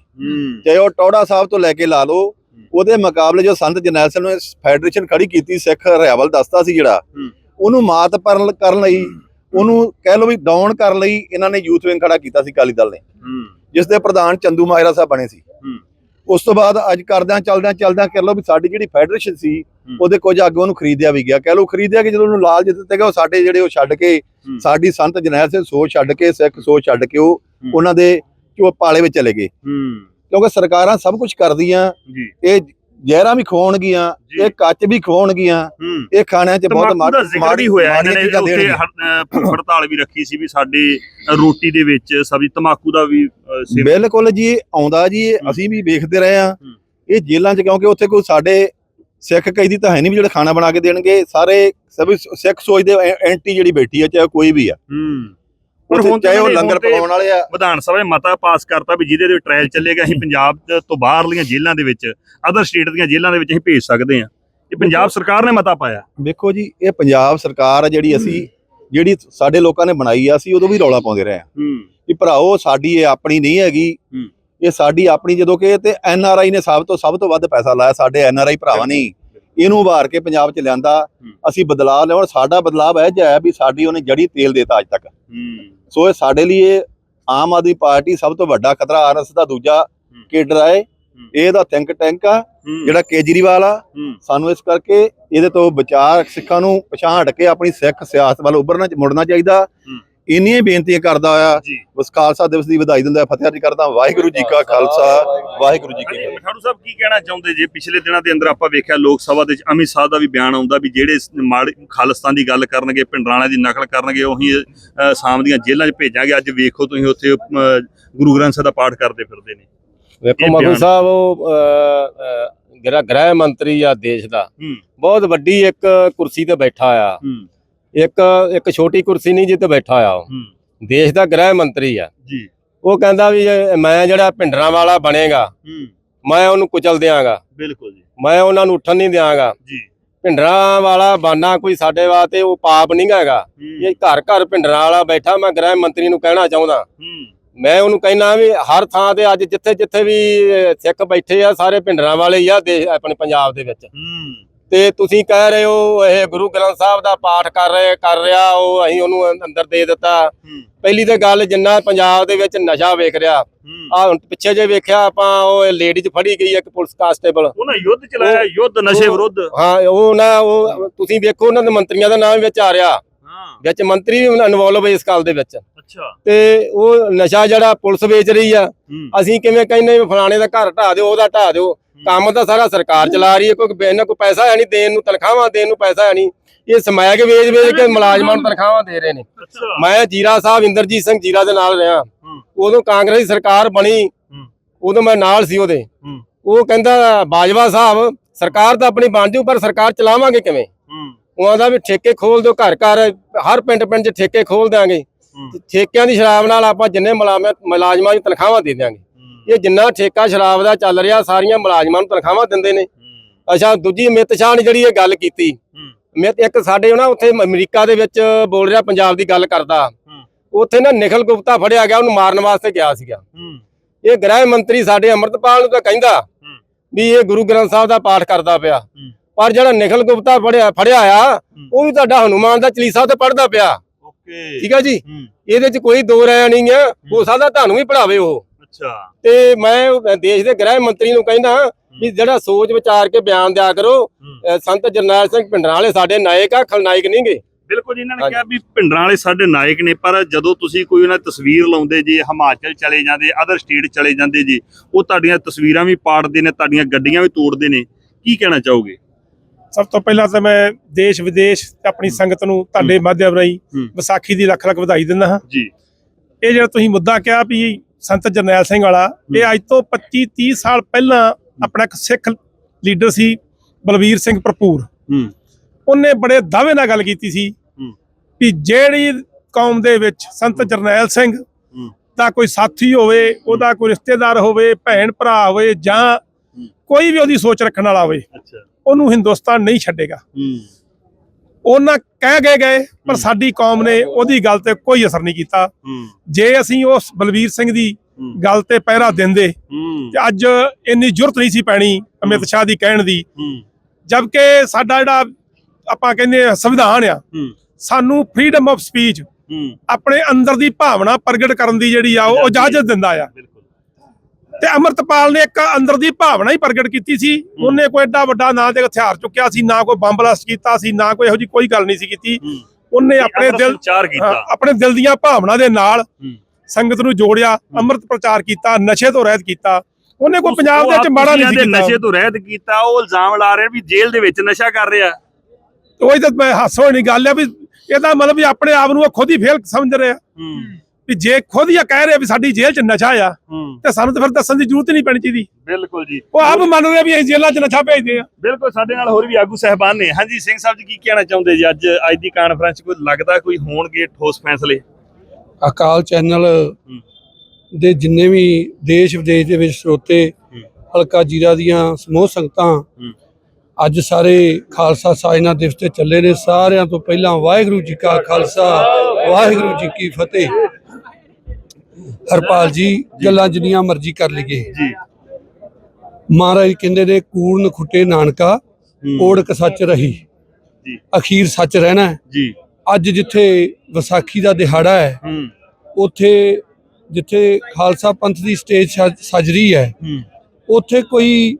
ਚਾਹੇ ਉਹ ਟੌੜਾ ਸਾਹਿਬ ਤੋਂ ਲੈ ਕੇ ਲਾ ਲਓ ਉਹਦੇ ਮੁਕਾਬਲੇ ਜੋ ਸੰਤ ਜਰਨੈਲ ਸਿੰਘ ਨੇ ਫੈਡਰੇਸ਼ਨ ਖੜੀ ਕੀਤੀ ਸਿੱਖ ਰਿਆਵਲ ਦਸਤਾ ਸੀ ਜਿਹੜਾ। ਉਹਨੂੰ ਮਾਤ ਪਰਨ ਕਰਨ ਲਈ ਉਹਨੂੰ ਕਹਿ ਲਓ ਵੀ ਡਾਊਨ ਕਰਨ ਲਈ ਇਹਨਾਂ ਨੇ ਯੂਥ ਵਿੰਗ ਖੜਾ ਕੀਤਾ ਸੀ ਅਕਾਲੀ ਦਲ ਨੇ। ਹੂੰ। ਜਿਸ ਦੇ ਪ੍ਰਧਾਨ ਚੰਦੂ ਮਾਜਰਾ ਸਾਹਿਬ ਬਣੇ ਸੀ। ਹੂੰ। ਉਸ ਤੋਂ ਬਾਅਦ ਅੱਜ ਕਰਦਿਆਂ ਚੱਲਦਿਆਂ ਚੱਲਦਿਆਂ ਕਹਿ ਲਓ ਵੀ ਸਾਡੀ ਜਿਹੜੀ ਫੈਡਰੇਸ਼ਨ ਸੀ ਉਹਦੇ ਕੁਝ ਅੱਗੇ ਉਹਨੂੰ ਖਰੀਦਿਆ ਵੀ ਗਿਆ। ਕਹਿ ਲਓ ਖਰੀਦਿਆ ਕਿ ਜਦੋਂ ਉਹਨੂੰ ਲਾਲਚ ਦਿੱਤੇ ਗਏ ਉਹ ਸਾਡੇ ਜਿਹੜੇ ਉਹ ਛੱਡ ਕੇ। ਸਾਡੀ ਸੰਤ ਜਰਨੈਲ ਸਿੰਘ ਸੋਚ ਛੱਡ ਕੇ ਸਿੱਖ ਸੋਚ ਛੱਡ ਕੇ ਉਹ। ਉਹਨਾਂ ਦੇ ਚੋ ਪਾਲੇ ਵਿੱਚ ਚਲੇ ਗਏ। ਹੂੰ। ਕਿਉਂਕਿ ਸਰਕਾਰਾਂ ਸਭ ਕੁਝ ਕਰਦੀਆਂ। ਇਹ ਜ਼ਹਿਰਾਂ ਵੀ ਖਵਾਉਣਗੀਆਂ। ਇਹ ਕੱਚ ਵੀ ਖਵਾਉਣਗੀਆਂ ਇਹ ਖਾਣਿਆਂ 'ਚ ਬਹੁਤ ਵੀ ਹੋਇਆ ਇਹਨਾਂ ਨੇ ਉੱਥੇ ਹੜਤਾਲ ਵੀ ਰੱਖੀ ਸੀ ਵੀ ਸਾਡੇ ਰੋਟੀ ਦੇ ਵਿੱਚ ਸਬਜ਼ੀ ਤਮਾਕੂ ਦਾ ਵੀ ਬਿਲਕੁਲ ਜੀ ਆਉਂਦਾ ਜੀ। ਅਸੀਂ ਵੀ ਵੇਖਦੇ ਰਹੇ ਆ ਹੂੰ। ਇਹ ਜੇਲ੍ਹਾਂ 'ਚ ਕਿਉਂਕਿ ਉੱਥੇ ਕੋਈ ਸਾਡੇ ਸਿੱਖ ਕਈ ਦੀ ਤਾਂ ਹੈ ਨਹੀਂ ਵੀ ਜਿਹੜਾ ਖਾਣਾ ਬਣਾ ਕੇ ਦੇਣਗੇ ਸਾਰੇ ਸਭ ਸਿੱਖ ਸੋਚਦੇ ਐਂਟੀ ਜਿਹੜੀ ਬੈਠੀ ਆ ਚਾਹੇ ਕੋਈ ਵੀ ਆ ਹੂੰ ਪਰ ਹੁਣ ਚਾਹੇ ਉਹ ਲੰਗਰ ਪਕਾਉਣ ਵਾਲੇ ਆ। ਵਿਧਾਨ ਸਭਾ ਨੇ ਮਤਾ ਪਾਸ ਕਰਤਾ ਵੀ ਜਿਹਦੇ ਦੇ ਟ੍ਰਾਇਲ ਚੱਲੇਗਾ ਅਸੀਂ ਪੰਜਾਬ ਤੋਂ ਬਾਹਰਲੀਆਂ ਜੇਲ੍ਹਾਂ ਦੇ ਵਿੱਚ ਅਦਰ ਸਟੇਟ ਦੀਆਂ ਜੇਲ੍ਹਾਂ ਦੇ ਵਿੱਚ ਅਸੀਂ ਭੇਜ ਸਕਦੇ ਹਾਂ। ਇਹ ਪੰਜਾਬ ਸਰਕਾਰ ਨੇ ਮਤਾ ਪਾਇਆ। ਵੇਖੋ ਜੀ ਇਹ ਪੰਜਾਬ ਸਰਕਾਰ ਆ ਜਿਹੜੀ ਅਸੀਂ ਜਿਹੜੀ ਸਾਡੇ ਲੋਕਾਂ ਨੇ ਬਣਾਈ ਆ ਅਸੀਂ ਉਦੋਂ ਵੀ ਰੌਲਾ ਪਾਉਂਦੇ ਰਹੇ ਹੂੰ। ਕਿ ਭਰਾਓ ਸਾਡੀ ਇਹ ਆਪਣੀ ਨਹੀਂ ਹੈਗੀ। ਹੂੰ। ਇਹ ਸਾਡੀ ਆਪਣੀ ਜਦੋਂ ਕਿ ਤੇ ਐਨ ਆਰ ਆਈ ਨੇ ਸਭ ਤੋਂ ਸਭ ਤੋਂ ਵੱਧ ਪੈਸਾ ਲਾਇਆ ਸਾਡੇ ਐਨ ਆਰ ਆਈ ਭਰਾਵਾਂ ਨੇ। ਇਹਨੂੰ ਉਭਾਰ ਕੇ ਪੰਜਾਬ 'ਚ ਲਿਆਂਦਾ। ਅਸੀਂ ਬਦਲਾਅ ਲਿਆਉਣ ਸਾਡਾ ਬਦਲਾਅ ਇਹ ਜਿਹਾ ਵੀ ਸਾਡੀ ਉਹਨੇ ਜੜੀ ਤੇਲ ਦੇਤਾ ਅੱਜ ਤੱਕ। ਹੂੰ। ਸੋ ਇਹ ਸਾਡੇ ਲਈ ਇਹ ਆਮ ਆਦਮੀ ਪਾਰਟੀ ਸਭ ਤੋਂ ਵੱਡਾ ਖਤਰਾ ਆਰਐਸ ਦਾ ਦੂਜਾ ਕੇਡਰ ਆ ਇਹ। ਇਹਦਾ ਥਿੰਕ ਟੈਂਕ ਆ ਹੂੰ। ਜਿਹੜਾ ਕੇਜਰੀਵਾਲ ਆ। ਹੂੰ। ਸਾਨੂੰ ਇਸ ਕਰਕੇ ਇਹਦੇ ਤੋਂ ਬਚਾਅ ਸਿੱਖਾਂ ਨੂੰ ਪਛਾਣ ਹਟ ਕੇ ਆਪਣੀ ਸਿੱਖ ਸਿਆਸਤ ਵੱਲ ਉੱਭਰਨਾ ਮੁੜਨਾ ਚਾਹੀਦਾ। ਹੂੰ। ਇੰਨੀਆਂ ਹੀ ਬੇਨਤੀਆਂ ਕਰਦਾ ਜੀ। ਬਸ ਖਾਲਸਾ ਦਿਵਸ ਦੀ ਵਧਾਈ ਦਿੰਦਾ ਫਤਿਹ ਅਰਜ ਕਰਦਾ। ਵਾਹਿਗੁਰੂ ਜੀ ਕਾ ਖਾਲਸਾ ਵਾਹਿਗੁਰੂ ਜੀ ਕੀ ਫਤਿਹ। ਮਠਾੜੂ ਸਾਹਿਬ ਕੀ ਕਹਿਣਾ ਚਾਹੁੰਦੇ ਜੇ? ਪਿਛਲੇ ਦਿਨਾਂ ਦੇ ਅੰਦਰ ਆਪਾਂ ਵੇਖਿਆ ਲੋਕ ਸਭਾ ਦੇ ਵਿੱਚ ਅਮਿਤ ਸਾਹਿਬ ਦਾ ਵੀ ਬਿਆਨ ਆਉਂਦਾ ਵੀ ਜਿਹੜੇ ਮਾੜੇ ਖਾਲਿਸਤਾਨ ਦੀ ਗੱਲ ਕਰਨਗੇ ਭਿੰਡਰਾਣਾ ਦੀ ਨਕਲ ਕਰਨਗੇ ਉਹੀ ਸ਼ਾਮ ਦੀਆਂ ਜੇਲ੍ਹਾਂ 'ਚ ਭੇਜਾਂਗੇ। ਅੱਜ ਵੇਖੋ ਤੁਸੀਂ ਉੱਥੇ ਗੁਰੂ ਗ੍ਰੰਥ ਸਾਹਿਬ ਦਾ ਪਾਠ ਕਰਦੇ ਫਿਰਦੇ ਨੇ। ਵੇਖੋ ਬਿਆਨ। ਸਾਹਿਬ ਉਹ ਗ੍ਰਹਿ ਮੰਤਰੀ ਆ ਦੇਸ਼ ਦਾ ਬਹੁਤ ਵੱਡੀ ਇੱਕ ਕੁਰਸੀ ਤੇ ਬੈਠਾ ਆ। ਹੂੰ। ਇੱਕ ਇੱਕ ਛੋਟੀ ਕੁਰਸੀ ਨਹੀਂ ਜਿੱਤੇ ਬੈਠਾ ਆ ਦੇਸ਼ ਦਾ ਗ੍ਰਹਿ ਮੰਤਰੀ ਆ। ਜੀ। ਉਹ ਕਹਿੰਦਾ ਵੀ ਮੈਂ ਜਿਹੜਾ ਭਿੰਡਰਾਂ ਵਾਲਾ ਬਣੇਗਾ ਮੈਂ ਉਹਨੂੰ ਕੁਚਲ ਦਿਆਂਗਾ। ਬਿਲਕੁਲ ਜੀ। ਮੈਂ ਉਹਨਾਂ ਨੂੰ ਉੱਠਣ ਨਹੀਂ ਦਿਆਂਗਾ। ਜੀ। ਭਿੰਡਰਾਂ ਵਾਲਾ ਬਾਨਾ ਕੋਈ ਸਾਡੇ ਵਾਸਤੇ ਉਹ ਪਾਪ ਨਹੀਂ ਹੈਗਾ। ਇਹ ਘਰ ਘਰ ਭਿੰਡਰਾਂ ਵਾਲਾ ਬੈਠਾ ਮੈਂ ਗ੍ਰਹਿ ਮੰਤਰੀ ਨੂੰ ਕਹਿਣਾ ਚਾਹੁੰਦਾ। ਮੈਂ ਉਹਨੂੰ ਕਹਿਣਾ ਵੀ ਹਰ ਥਾਂ ਤੇ ਅੱਜ ਜਿੱਥੇ ਜਿੱਥੇ ਵੀ ਸਿੱਖ ਬੈਠੇ ਆ ਸਾਰੇ ਭਿੰਡਰਾਂ ਵਾਲੇ ਹੀ ਆ ਆਪਣੇ ਪੰਜਾਬ ਦੇ ਵਿੱਚ। ਤੇ ਤੁਸੀਂ ਕਹਿ ਰਹੇ ਹੋ ਇਹ ਗੁਰੂ ਗ੍ਰੰਥ ਸਾਹਿਬ ਦਾ ਪਾਠ ਕਰ ਰਹੇ ਕਰ ਰਿਹਾ ਉਹ ਅਸੀਂ ਉਹਨੂੰ ਅੰਦਰ ਦੇ ਦਿੱਤਾ। ਪਹਿਲੀ ਤੇ ਗੱਲ ਜਿੰਨਾ ਪੰਜਾਬ ਦੇ ਵਿੱਚ ਨਸ਼ਾ ਵੇਖ ਰਿਹਾ ਆ ਹੁਣ ਪਿੱਛੇ ਜੇ ਵੇਖਿਆ ਆਪਾਂ ਉਹ ਲੇਡੀਜ਼ ਫੜੀ ਗਈ ਇੱਕ ਪੁਲਿਸ ਕਾਂਸਟੇਬਲ। ਉਹਨਾਂ ਯੁੱਧ ਚਲਾਇਆ ਯੁੱਧ ਨਸ਼ੇ ਵਿਰੁੱਧ। ਹਾਂ ਉਹ ਨਾ ਉਹ ਤੁਸੀਂ ਵੇਖੋ ਉਹਨਾਂ ਦੇ ਮੰਤਰੀਆਂ ਦਾ ਨਾਮ ਵਿੱਚ ਆ ਰਿਹਾ। ਹਾਂ। ਵਿੱਚ ਮੰਤਰੀ ਵੀ ਇਨਵੋਲਵ ਇਸ ਗੱਲ ਦੇ ਵਿੱਚ। ਅੱਛਾ। ਤੇ ਉਹ ਨਸ਼ਾ ਜਿਹੜਾ ਪੁਲਿਸ ਵੇਚ ਰਹੀ ਆ ਅਸੀਂ ਕਿਵੇਂ ਕਹਿੰਦੇ ਫਲਾਣੇ ਦਾ ਘਰ ਢਾ ਦਿਓ ਉਹਦਾ ਢਾ ਦਿਓ। ਕੰਮ ਤਾਂ ਸਾਰਾ ਸਰਕਾਰ ਚਲਾ ਰਹੀ ਹੈ ਕੋਈ ਇਹਨਾਂ ਕੋਈ ਪੈਸਾ ਹੈ ਨਹੀਂ ਦੇਣ ਨੂੰ ਤਨਖਾਹਾਂ ਦੇਣ ਨੂੰ ਪੈਸਾ ਹੈ ਨਹੀਂ। ਇਹ ਸਮੈਕ ਵੇਚ ਵੇਚ ਕੇ ਮੁਲਾਜ਼ਮਾਂ ਨੂੰ ਤਨਖਾਹਾਂ ਦੇ ਰਹੇ ਨੇ। ਮੈਂ ਜੀਰਾ ਸਾਹਿਬ ਇੰਦਰਜੀਤ ਸਿੰਘ ਜੀਰਾ ਦੇ ਨਾਲ ਰਿਹਾ। ਉਦੋਂ ਕਾਂਗਰਸੀ ਸਰਕਾਰ ਬਣੀ। ਉਦੋਂ ਮੈਂ ਨਾਲ ਸੀ ਉਹਦੇ। ਉਹ ਕਹਿੰਦਾ ਬਾਜਵਾ ਸਾਹਿਬ ਸਰਕਾਰ ਤਾਂ ਆਪਣੀ ਬਣ ਜੂ ਪਰ ਸਰਕਾਰ ਚਲਾਵਾਂਗੇ ਕਿਵੇਂ? ਉਹ ਆਂਦਾ ਵੀ ਠੇਕੇ ਖੋਲ ਦਿਓ ਘਰ ਘਰ ਹਰ ਪਿੰਡ ਪਿੰਡ 'ਚ ਠੇਕੇ ਖੋਲ। ਤੇ ਠੇਕਿਆਂ ਦੀ ਸ਼ਰਾਬ ਨਾਲ ਆਪਾਂ ਜਿੰਨੇ ਮੁਲਾਜ਼ਮਾਂ ਦੀ ਤਨਖਾਹਾਂ ਦੇ ਦਿਆਂਗੇ। ਇਹ ਜਿੰਨਾ ਠੇਕਾ ਸ਼ਰਾਬ ਦਾ ਚੱਲ ਰਿਹਾ ਸਾਰੀਆਂ ਮੁਲਾਜ਼ਮਾਂ ਨੂੰ ਤਨਖਾਹਾਂ ਦਿੰਦੇ ਨੇ। ਅੱਛਾ ਦੂਜੀ ਅਮਿਤ ਸ਼ਾਹ ਨੇ ਜਿਹੜੀ ਇਹ ਗੱਲ ਕੀਤੀ। ਅਮਿਤ ਇੱਕ ਸਾਡੇ ਨਾ ਉੱਥੇ ਅਮਰੀਕਾ ਦੇ ਵਿੱਚ ਬੋਲ ਰਿਹਾ ਪੰਜਾਬ ਦੀ ਗੱਲ ਕਰਦਾ। ਉੱਥੇ ਨਾ ਨਿਖਲ ਗੁਪਤਾ ਫੜਿਆ ਗਿਆ ਉਹਨੂੰ ਮਾਰਨ ਵਾਸਤੇ ਗਿਆ ਸੀਗਾ। ਇਹ ਗ੍ਰਹਿ ਮੰਤਰੀ ਸਾਡੇ ਅਮਰਤਪਾਲ ਨੂੰ ਤਾਂ ਕਹਿੰਦਾ ਵੀ ਇਹ ਗੁਰੂ ਗ੍ਰੰਥ ਸਾਹਿਬ ਦਾ ਪਾਠ ਕਰਦਾ ਪਿਆ। ਪਰ ਜਿਹੜਾ ਨਿਖਲ ਗੁਪਤਾ ਫੜਿਆ ਫੜਿਆ ਆ ਉਹ ਵੀ ਤੁਹਾਡਾ ਹਨੂਮਾਨ ਦਾ ਚਲੀਸਾ ਤੇ ਪੜਦਾ ਪਿਆ। ਓਕੇ। ਠੀਕ ਹੈ ਜੀ? ਇਹਦੇ 'ਚ ਕੋਈ ਦੋ ਰਾਇ ਨਹੀਂ ਆ। ਹੋ। ਸਕਦਾ ਤੁਹਾਨੂੰ ਵੀ ਪੜਾਵੇ ਉਹ। ਅੱਛਾ। ਤੇ ਮੈਂ ਉਹ ਦੇਸ਼ ਦੇ ਗ੍ਰਹਿ ਮੰਤਰੀ ਨੂੰ ਕਹਿੰਦਾ ਵੀ ਜਿਹੜਾ ਸੋਚ ਵਿਚਾਰ ਕੇ ਬਿਆਨ ਦਿਆ ਕਰੋ ਸੰਤ ਜਰਨੈਲ ਸਿੰਘ ਪਿੰਡਰਾਂ ਵਾਲੇ ਸਾਡੇ ਨਾਇਕ ਆ ਖਲਨਾਇਕ ਨਹੀਂਗੇ ਬਿਲਕੁਲ ਜੀ ਇਹਨਾਂ ਨੇ। ਕਿਹਾ ਵੀ ਭਿੰਡਰਾਂ ਵਾਲੇ ਸਾਡੇ ਨਾਇਕ ਨੇ ਪਰ ਜਦੋਂ ਤੁਸੀਂ ਕੋਈ ਉਹਨਾਂ ਦੀ ਤਸਵੀਰ ਲਾਉਂਦੇ ਜੀ ਹਿਮਾਚਲ ਚਲੇ ਜਾਂਦੇ ਅਦਰ ਸਟੇਟ ਚਲੇ ਜਾਂਦੇ ਜੀ ਉਹ ਤੁਹਾਡੀਆਂ ਤਸਵੀਰਾਂ ਵੀ ਪਾੜਦੇ ਨੇ ਤੁਹਾਡੀਆਂ ਗੱਡੀਆਂ ਵੀ ਤੋੜਦੇ ਨੇ ਕੀ ਕਹਿਣਾ ਚਾਹੋਗੇ? ਸਭ ਤੋਂ ਪਹਿਲਾਂ ਤਾਂ ਮੈਂ ਦੇਸ਼ ਵਿਦੇਸ਼ ਤੇ ਆਪਣੀ ਸੰਗਤ ਨੂੰ ਤੁਹਾਡੇ ਮਾਧਿਅਮ ਰਾਹੀਂ। ਵਿਸਾਖੀ ਦੀ ਲੱਖ ਲੱਖ ਵਧਾਈ ਦਿੰਦਾ ਹਾਂ। ਜੀ। ਇਹ ਜਿਹੜਾ ਤੁਸੀਂ ਮੁੱਦਾ ਕਿਹਾ ਵੀ ਸੰਤ ਜਰਨੈਲ ਸਿੰਘ ਵਾਲਾ ਇਹ ਅੱਜ ਤੋਂ 25 30 ਸਾਲ ਪਹਿਲਾਂ ਆਪਣਾ ਇੱਕ ਸਿੱਖ ਲੀਡਰ ਸੀ ਬਲਵੀਰ ਸਿੰਘ ਭਰਪੂਰ। ਹੂੰ। ਉਹਨੇ ਬੜੇ ਦਾਅਵੇ ਨਾਲ ਗੱਲ ਕੀਤੀ ਸੀ ਹੂੰ। ਵੀ ਜਿਹੜੀ ਕੌਮ ਦੇ ਵਿੱਚ ਸੰਤ ਜਰਨੈਲ ਸਿੰਘ ਦਾ ਕੋਈ ਸਾਥੀ ਹੋਵੇ ਉਹਦਾ ਕੋਈ ਰਿਸ਼ਤੇਦਾਰ ਹੋਵੇ ਭੈਣ ਭਰਾ ਹੋਵੇ ਜਾਂ ਕੋਈ ਵੀ ਉਹਦੀ ਸੋਚ ਰੱਖਣ ਵਾਲਾ ਹੋਵੇ ਅੱਛਾ। ਉਹਨੂੰ ਹਿੰਦੁਸਤਾਨ ਨਹੀਂ ਛੱਡੇਗਾ। ਹੂੰ। ਉਹਨਾਂ ਕਹਿ ਗਏ ਗਏ ਪਰ ਸਾਡੀ ਕੌਮ ਨੇ ਉਹਦੀ ਗੱਲ ਤੇ ਕੋਈ ਅਸਰ ਨਹੀਂ ਕੀਤਾ। ਜੇ ਅਸੀਂ ਉਸ ਬਲਵੀਰ ਸਿੰਘ ਦੀ। ਗੱਲ ਤੇ ਪਹਿਰਾ ਦਿੰਦੇ ਤੇ ਅੱਜ ਇੰਨੀ ਜ਼ਰੂਰਤ ਨਹੀਂ ਸੀ ਪੈਣੀ ਅਮਿਤ ਸ਼ਾਹ ਦੀ ਕਹਿਣ ਦੀ। ਜਦਕਿ ਸਾਡਾ ਜਿਹੜਾ ਆਪਾਂ ਕਹਿੰਦੇ ਆ ਸੰਵਿਧਾਨ ਆ ਸਾਨੂੰ ਫਰੀडम ਆਫ ਸਪੀਚ ਆਪਣੇ ਅੰਦਰ ਦੀ ਭਾਵਨਾ ਪ੍ਰਗਟ ਕਰਨ ਦੀ ਜਿਹੜੀ ਆ ਉਹ ਇਜਾਜ਼ਤ ਦਿੰਦਾ ਆ। ਤੇ ਅਮਰਤਪਾਲ ਨੇ ਇੱਕ ਅੰਦਰ ਦੀ ਭਾਵਨਾ ਹੀ ਪ੍ਰਗਟ ਕੀਤੀ ਸੀ। ਉਹਨੇ ਕੋਈ ਐਡਾ ਵੱਡਾ ਨਾ ਤੇ ਹਥਿਆਰ ਚੁੱਕਿਆ ਸੀ ਨਾ ਕੋਈ ਬੰਬ ਬਲਾਸਟ ਕੀਤਾ ਸੀ ਨਾ ਕੋਈ ਇਹੋ ਜੀ ਕੋਈ ਗੱਲ ਨਹੀਂ ਸੀ ਕੀਤੀ। ਉਹਨੇ ਆਪਣੇ ਦਿਲ ਆਪਣੇ ਦਿਲ ਦੀਆਂ ਭਾਵਨਾ ਦੇ ਨਾਲ। ਸੰਗਤ ਨੂੰ ਜੋੜਿਆ ਅੰਮ੍ਰਿਤ ਪ੍ਰਚਾਰ ਕੀਤਾ ਨਸ਼ੇ ਤੋਂ ਰਹਿਤ ਕੀਤਾ। ਉਹਨੇ ਕੋਈ ਪੰਜਾਬ ਦੇ ਵਿੱਚ ਮਾੜਾ ਨਹੀਂ ਕੀਤਾ। ਨਸ਼ੇ ਤੋਂ ਰਹਿਤ ਕੀਤਾ ਉਹ ਇਲਜ਼ਾਮ ਲਾ ਰਹੇ ਵੀ ਜੇਲ੍ਹ ਦੇ ਵਿੱਚ ਨਸ਼ਾ ਕਰ ਰਿਹਾ। ਉਹੀ ਤਾਂ ਮੈਂ ਹਾਸੋ ਨਹੀਂ ਗੱਲ ਆ ਵੀ ਇਹਦਾ ਮਤਲਬ ਵੀ ਆਪਣੇ ਆਪ ਨੂੰ ਉਹ ਖੁਦ ਹੀ ਫੇਲ ਸਮਝ ਰਿਹਾ। ਵੀ ਜੇ ਖੁਦ ਹੀ ਇਹ ਕਹਿ ਰਿਹਾ ਵੀ ਸਾਡੀ ਜੇਲ੍ਹ 'ਚ ਨਸ਼ਾ ਆ ਤੇ ਸਾਨੂੰ ਤਾਂ ਫਿਰ ਦੱਸਣ ਦੀ ਜ਼ਰੂਰਤ ਨਹੀਂ ਪੈਣੀ ਚਾਹੀਦੀ। ਬਿਲਕੁਲ ਜੀ। ਉਹ ਆਪ ਮੰਨ ਰਿਹਾ ਵੀ ਅਸੀਂ ਜੇਲ੍ਹਾਂ 'ਚ ਨਸ਼ਾ ਭੇਜਦੇ ਆ। ਬਿਲਕੁਲ ਸਾਡੇ ਨਾਲ ਹੋਰ ਵੀ ਆਗੂ ਸਹਿਬਾਨ ਨੇ। ਹਾਂਜੀ ਸਿੰਘ ਸਾਹਿਬ ਜੀ ਕੀ ਕਹਿਣਾ ਚਾਹੁੰਦੇ ਜੀ? ਅੱਜ ਅੱਜ ਦੀ ਕਾਨਫਰੰਸ ਕੋਈ ਲੱਗਦਾ ਕੋਈ ਹੋਣਗੇ ਠੋਸ ਫੈਸਲੇ? ਅਕਾਲ ਚੈਨਲ ਦੇ ਜਿੰਨੇ ਵੀ ਦੇਸ਼ ਵਿਦੇਸ਼ ਦੇ ਵਿੱਚ ਸਰੋਤੇ ਹਲਕਾ ਜੀਰਾ ਦੀਆਂ ਸਮੂਹ ਸੰਗਤਾਂ ਅੱਜ ਸਾਰੇ ਖਾਲਸਾ ਸਾਜਨਾ ਦਿਵਸ ਤੇ ਚੱਲੇ ਨੇ। ਸਾਰਿਆਂ ਤੋਂ ਪਹਿਲਾਂ ਵਾਹਿਗੁਰੂ ਜੀ ਕਾ ਖਾਲਸਾ ਵਾਹਿਗੁਰੂ ਜੀ ਕੀ ਫਤਿਹ। ਹਰਪਾਲ ਜੀ। ਗੱਲਾਂ ਜਿੰਨੀਆਂ ਮਰਜ਼ੀ ਕਰ ਲਈਏ। ਜੀ। ਮਹਾਰਾਜ ਕਹਿੰਦੇ ਨੇ ਕੂੜਨ ਖੁੱਟੇ ਨਾਨਕਾ ਓੜਕ ਸੱਚ ਰਹੀ। ਜੀ। ਅਖੀਰ ਸੱਚ ਰਹਿਣਾ। ਜੀ। ਅੱਜ ਜਿੱਥੇ ਵਿਸਾਖੀ ਦਾ ਦਿਹਾੜਾ ਹੈ ਉੱਥੇ ਜਿੱਥੇ ਖਾਲਸਾ ਪੰਥ ਦੀ ਸਟੇਜ ਸਜ- ਰਹੀ ਹੈ ਉੱਥੇ ਕੋਈ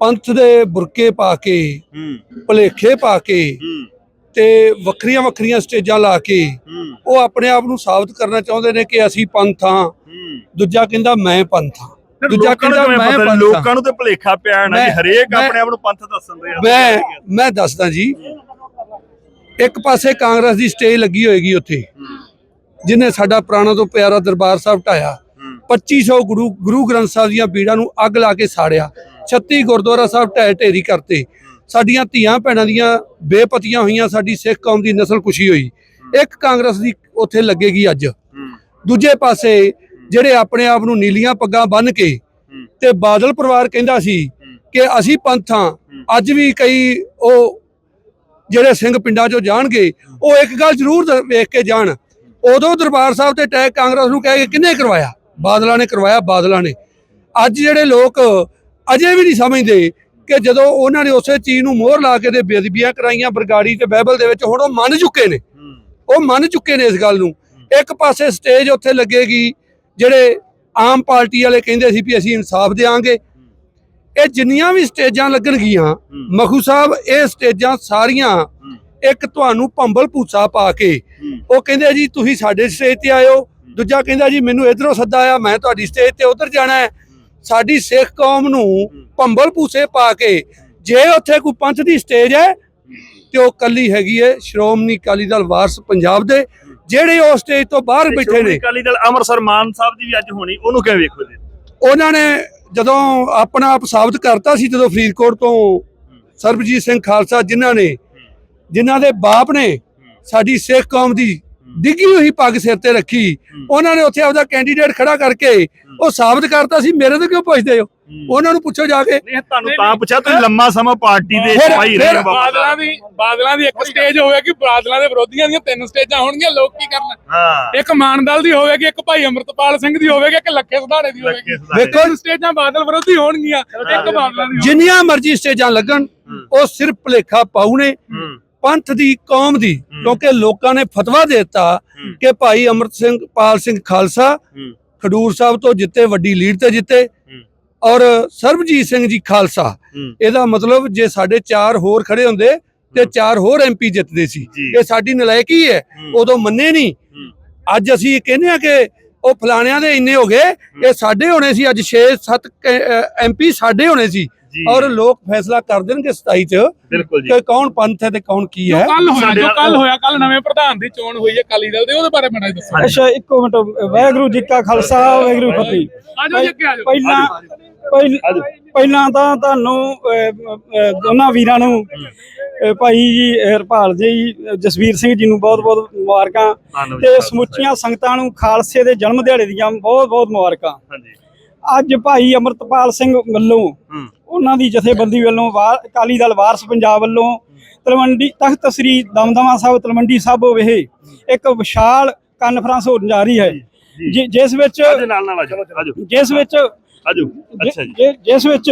ਪੰਥ ਦੇ ਬੁਰਕੇ ਪਾ ਕੇ ਭਲੇਖੇ ਪਾ ਕੇ ਤੇ ਵੱਖਰੀਆਂ ਵੱਖਰੀਆਂ ਸਟੇਜਾਂ ਲਾ ਕੇ ਉਹ ਆਪਣੇ ਆਪ ਨੂੰ ਸਾਬਤ ਕਰਨਾ ਚਾਹੁੰਦੇ ਨੇ ਕਿ ਅਸੀਂ ਪੰਥ ਦੂਜਾ ਕਹਿੰਦਾ ਮੈਂ ਪੰਥ ਦੂਜਾ ਕਹਿੰਦਾ ਮੈਂ ਪੰਥ ਲੋਕਾਂ ਨੂੰ ਤੇ ਭੁਲੇਖਾ ਪਿਆ ਨਾ ਜੀ ਹਰੇਕ ਆਪਣੇ ਆਪ ਨੂੰ ਪੰਥ ਦੱਸਣ ਦੇ ਮੈਂ ਮੈਂ ਦੱਸਦਾ ਜੀ। ਇੱਕ ਪਾਸੇ ਕਾਂਗਰਸ ਦੀ ਸਟੇਜ ਲੱਗੀ ਹੋਏਗੀ ਉੱਥੇ। ਜਿਨੇ ਸਾਡਾ ਪੁਰਾਣਾ ਤੋਂ ਪਿਆਰਾ ਦਰਬਾਰ ਸਾਹਿਬ ਢਾਇਆ। 2500 ਗੁਰੂ ਗੁਰੂ ਗ੍ਰੰਥ ਸਾਹਿਬ ਦੀਆਂ ਬੀੜਾਂ ਨੂੰ ਅੱਗ ਲਾ ਕੇ ਸਾੜਿਆ। 36 ਗੁਰਦੁਆਰਾ ਸਾਹਿਬ ਢਹਿ ਢੇਰੀ ਕਰਤੇ। ਸਾਡੀਆਂ ਧੀਆਂ ਭੈਣਾਂ ਦੀਆਂ ਬੇਪਤੀਆਂ ਹੋਈਆਂ, ਸਾਡੀ ਸਿੱਖ ਕੌਮ ਦੀ ਨਸਲ ਖੁਸ਼ੀ ਹੋਈ। ਇੱਕ ਕਾਂਗਰਸ ਦੀ ਉੱਥੇ ਲੱਗੇਗੀ ਅੱਜ। ਦੂਜੇ ਪਾਸੇ ਜਿਹੜੇ ਆਪਣੇ ਆਪ ਨੂੰ ਨੀਲੀਆਂ ਪੱਗਾਂ ਬੰਨ ਕੇ ਤੇ ਬਾਦਲ ਪਰਿਵਾਰ ਕਹਿੰਦਾ ਸੀ ਕਿ ਅਸੀਂ ਪੰਥ ਹਾਂ। ਅੱਜ ਵੀ ਕਈ ਉਹ ਜਿਹੜੇ ਸਿੰਘ ਪਿੰਡਾਂ ਚੋਂ ਜਾਣਗੇ, ਉਹ ਇੱਕ ਗੱਲ ਜ਼ਰੂਰ ਵੇਖ ਕੇ ਜਾਣ। ਉਦੋਂ ਦਰਬਾਰ ਸਾਹਿਬ ਤੇ ਅਟੈਕ ਕਾਂਗਰਸ ਨੂੰ ਕਹਿ ਕੇ ਕਿੰਨੇ ਕਰਵਾਇਆ? ਬਾਦਲਾਂ ਨੇ ਕਰਵਾਇਆ, ਬਾਦਲਾਂ ਨੇ। ਅੱਜ ਜਿਹੜੇ ਲੋਕ ਅਜੇ ਵੀ ਨਹੀਂ ਸਮਝਦੇ ਕਿ ਜਦੋਂ ਉਹਨਾਂ ਨੇ ਉਸੇ ਚੀਜ਼ ਨੂੰ ਮੋਹਰ ਲਾ ਕੇ ਤੇ ਬੇਅਦਬੀਆਂ ਕਰਾਈਆਂ ਬਰਗਾੜੀ ਤੇ ਬਾਈਬਲ ਦੇ ਵਿੱਚ ਹੁਣ ਉਹ ਮੰਨ ਚੁੱਕੇ ਨੇ। ਉਹ ਮੰਨ ਚੁੱਕੇ ਨੇ ਇਸ ਗੱਲ ਨੂੰ। ਇੱਕ ਪਾਸੇ ਸਟੇਜ ਉੱਥੇ ਲੱਗੇਗੀ ਜਿਹੜੇ ਆਮ ਪਾਰਟੀ ਵਾਲੇ ਕਹਿੰਦੇ ਸੀ ਵੀ ਅਸੀਂ ਇਨਸਾਫ ਦੇਵਾਂਗੇ ਇਹ ਜਿੰਨੀਆਂ ਵੀ ਸਟੇਜਾਂ ਲੱਗਣਗੀਆਂ ਮਖੂ ਸਾਹਿਬ ਇਹ ਸਟੇਜਾਂ ਸਾਰੀਆਂ ਇੱਕ ਤੁਹਾਨੂੰ ਭੰਬਲ ਭੂਸਾ ਪਾ ਕੇ ਉਹ ਕਹਿੰਦੇ ਜੀ ਤੁਸੀਂ ਸਾਡੇ ਸਟੇਜ ਤੇ ਆਇਓ। ਦੂਜਾ ਕਹਿੰਦਾ ਜੀ ਮੈਨੂੰ ਇਧਰੋਂ ਸੱਦਾ ਆਇਆ ਮੈਂ ਤੁਹਾਡੀ ਸਟੇਜ ਤੇ ਉਧਰ ਜਾਣਾ ਹੈ। ਸਾਡੀ ਸਿੱਖ ਕੌਮ ਨੂੰ ਭੰਬਲ ਭੂਸੇ ਪਾ ਕੇ ਜੇ ਉੱਥੇ ਕੋਈ ਪੰਥ ਦੀ ਸਟੇਜ ਹੈ ਤੇ ਉਹ ਕੱਲੀ ਹੈਗੀ ਹੈ ਸ਼੍ਰੋਮਣੀ ਅਕਾਲੀ ਦਲ ਵਾਰਸ ਪੰਜਾਬ ਦੇ ਜਿਹੜੇ ਉਹ ਸਟੇਜ ਤੋਂ ਬਾਹਰ ਬੈਠੇ ਨੇ। ਅਕਾਲੀ ਦਲ ਅੰਮ੍ਰਿਤਸਰ ਮਾਨ ਸਾਹਿਬ ਦੀ ਵੀ ਅੱਜ ਹੋਣੀ ਉਹਨੂੰ ਕਿਵੇਂ ਵੇਖੋ ਜੀ ਉਹਨਾਂ ਨੇ ਜਦੋਂ ਆਪਣਾ ਆਪ ਸਾਬਤ ਕਰਤਾ ਸੀ ਜਦੋਂ ਫਰੀਦਕੋਟ ਤੋਂ ਸਰਬਜੀਤ ਸਿੰਘ ਖਾਲਸਾ ਜਿਨ੍ਹਾਂ ਨੇ ਜਿਨ੍ਹਾਂ ਦੇ ਬਾਪ ਨੇ ਸਾਡੀ ਸਿੱਖ ਕੌਮ ਦੀ ਡਿੱਗੀ ਹੋਈ ਪੱਗ ਸਿਰ ਤੇ ਰੱਖੀ। ਉਹਨਾਂ ਨੇ ਉੱਥੇ ਆਪਦਾ ਕੈਂਡੀਡੇਟ ਖੜਾ ਕਰਕੇ ਉਹ ਸਾਬਤ ਕਰਤਾ ਸੀ ਮੇਰੇ ਤੋਂ ਕਿਉਂ ਪੁੱਛਦੇ ਹੋ? ਉਹਨਾਂ ਨੂੰ ਪੁੱਛੋ ਜਾ ਕੇ। ਨਹੀਂ ਤੁਹਾਨੂੰ ਤਾਂ ਪੁੱਛਿਆ ਤੁਸੀਂ ਲੰਮਾ ਸਮਾਂ ਪਾਰਟੀ ਦੇ ਸਿਪਾਹੀ ਰਹੇ ਬਾਬਾ। ਬਾਦਲਾਂ ਦੀ ਬਾਦਲਾਂ ਦੀ ਇੱਕ ਸਟੇਜ ਹੋਵੇਗੀ ਬਾਦਲਾਂ ਦੇ ਵਿਰੋਧੀਆਂ ਦੀਆਂ ਤਿੰਨ ਸਟੇਜਾਂ ਹੋਣਗੀਆਂ ਲੋਕ ਕੀ ਕਰਨ? ਹਾਂ। ਇੱਕ ਮਾਨਦਲ ਦੀ ਹੋਵੇਗੀ ਇੱਕ ਭਾਈ ਅਮਰਤਪਾਲ ਸਿੰਘ ਦੀ ਹੋਵੇਗੀ ਇੱਕ ਲੱਖੇ ਸੁਧਾੜੇ ਦੀ ਹੋਵੇਗੀ ਵੇਖੋ ਤਿੰਨ ਸਟੇਜਾਂ ਬਾਦਲ ਵਿਰੋਧੀ ਹੋਣਗੀਆਂ ਇੱਕ ਬਾਦਲਾਂ ਦੀ। ਜਿੰਨੀਆਂ ਮਰਜ਼ੀ ਸਟੇਜਾਂ ਲੱਗਣ ਉਹ ਸਿਰਫ ਭੁਲੇਖਾ ਪਾਉ ਨੇ। ਪੰਥ ਦੀ ਕੌਮ ਦੀ। ਕਿਉਂਕਿ ਲੋਕਾਂ ਨੇ ਫਤਵਾ ਦਿੱਤਾ ਕਿ ਭਾਈ ਅਮਰਤ ਸਿੰਘ ਪਾਲ ਸਿੰਘ ਖਾਲਸਾ ਖਡੂਰ ਸਾਹਿਬ ਤੋਂ ਜਿੱਤੇ ਵੱਡੀ ਲੀਡ ਤੇ ਜਿੱਤੇ। ਔਰ ਸਰਬਜੀਤ ਸਿੰਘ ਜੀ ਖਾਲਸਾ। ਇਹਦਾ ਮਤਲਬ ਜੇ ਸਾਡੇ ਚਾਰ ਹੋਰ ਖੜੇ ਹੁੰਦੇ ਤੇ ਚਾਰ ਹੋਰ ਐਮਪੀ ਜਿੱਤਦੇ ਸੀ। ਇਹ ਸਾਡੀ ਨਲਾਇਕੀ ਹੈ ਉਦੋਂ ਮੰਨੇ ਨਹੀਂ। ਅੱਜ ਅਸੀਂ ਕਹਿੰਦੇ ਆ ਕਿ ਉਹ ਫਲਾਣਿਆਂ ਦੇ ਇੰਨੇ ਹੋ ਗਏ। ਇਹ ਸਾਡੇ ਹੋਣੇ ਸੀ। ਅੱਜ 6-7 ਐਮਪੀ ਸਾਡੇ ਹੋਣੇ ਸੀ। ਔਰ ਲੋਕ ਫੈਸਲਾ ਕਰ ਦੇਣਗੇ 27 ਚ ਬਿਲਕੁਲ ਜੀ। ਕਿ ਕੌਣ ਪੰਥ ਹੈ ਤੇ ਕੌਣ ਕੀ ਹੈ। ਕੱਲ ਹੋਇਆ ਜੋ ਕੱਲ ਹੋਇਆ ਕੱਲ ਨਵੇਂ ਪ੍ਰਧਾਨ ਦੀ ਚੋਣ ਹੋਈ ਹੈ ਅਕਾਲੀ ਦਲ ਦੇ ਉਹਦੇ ਬਾਰੇ ਮੈਨੂੰ ਦੱਸੋ। ਅੱਛਾ ਇੱਕੋ ਮਿੰਟ ਵਾਹਿਗੁਰੂ ਜੀ ਕਾ ਖਾਲਸਾ ਵਾਹਿਗੁਰੂ ਫਤਿਹ। ਆਜੋ ਜੀ ਅੱਗੇ ਆਜੋ। ਪਹਿਲਾਂ ਪਹਿਲ- ਤਾਂ ਤੁਹਾਨੂੰ ਦੋਨਾਂ ਵੀਰਾਂ ਨੂੰ ਭਾਈ ਜੀ ਹਰਪਾਲ ਜੀ ਜਸਵੀਰ ਸਿੰਘ ਜੀ ਨੂੰ ਬਹੁਤ ਬਹੁਤ ਮੁਬਾਰਕਾਂ ਤੇ। ਸਮੁੱਚੀਆਂ ਸੰਗਤਾਂ ਨੂੰ ਖਾਲਸੇ ਦੇ ਜਨਮ ਦਿਹਾੜੇ ਦੀਆਂ ਬਹੁਤ ਬਹੁਤ ਮੁਬਾਰਕਾਂ। ਹਾਂਜੀ। ਅੱਜ ਭਾਈ ਅਮਰਤਪਾਲ ਸਿੰਘ ਵੱਲੋਂ ਹੂੰ। ਉਹਨਾਂ ਦੀ ਜਥੇਬੰਦੀ ਵੱਲੋਂ ਅਕਾਲੀ ਦਲ ਵਾਰਸ ਪੰਜਾਬ ਵੱਲੋਂ ਤਲਵੰਡੀ ਤਖਤ ਸ੍ਰੀ ਦਮਦਮਾ ਸਾਹਿਬ ਤਲਵੰਡੀ ਸਾਬੋ ਵਿਖੇ ਇੱਕ ਵਿਸ਼ਾਲ ਕਾਨਫਰੰਸ ਹੋਣ ਜਾ ਰਹੀ ਹੈ। ਜਿਸ ਵਿੱਚ ਜਿਸ ਵਿੱਚ ਜਿਸ ਵਿੱਚ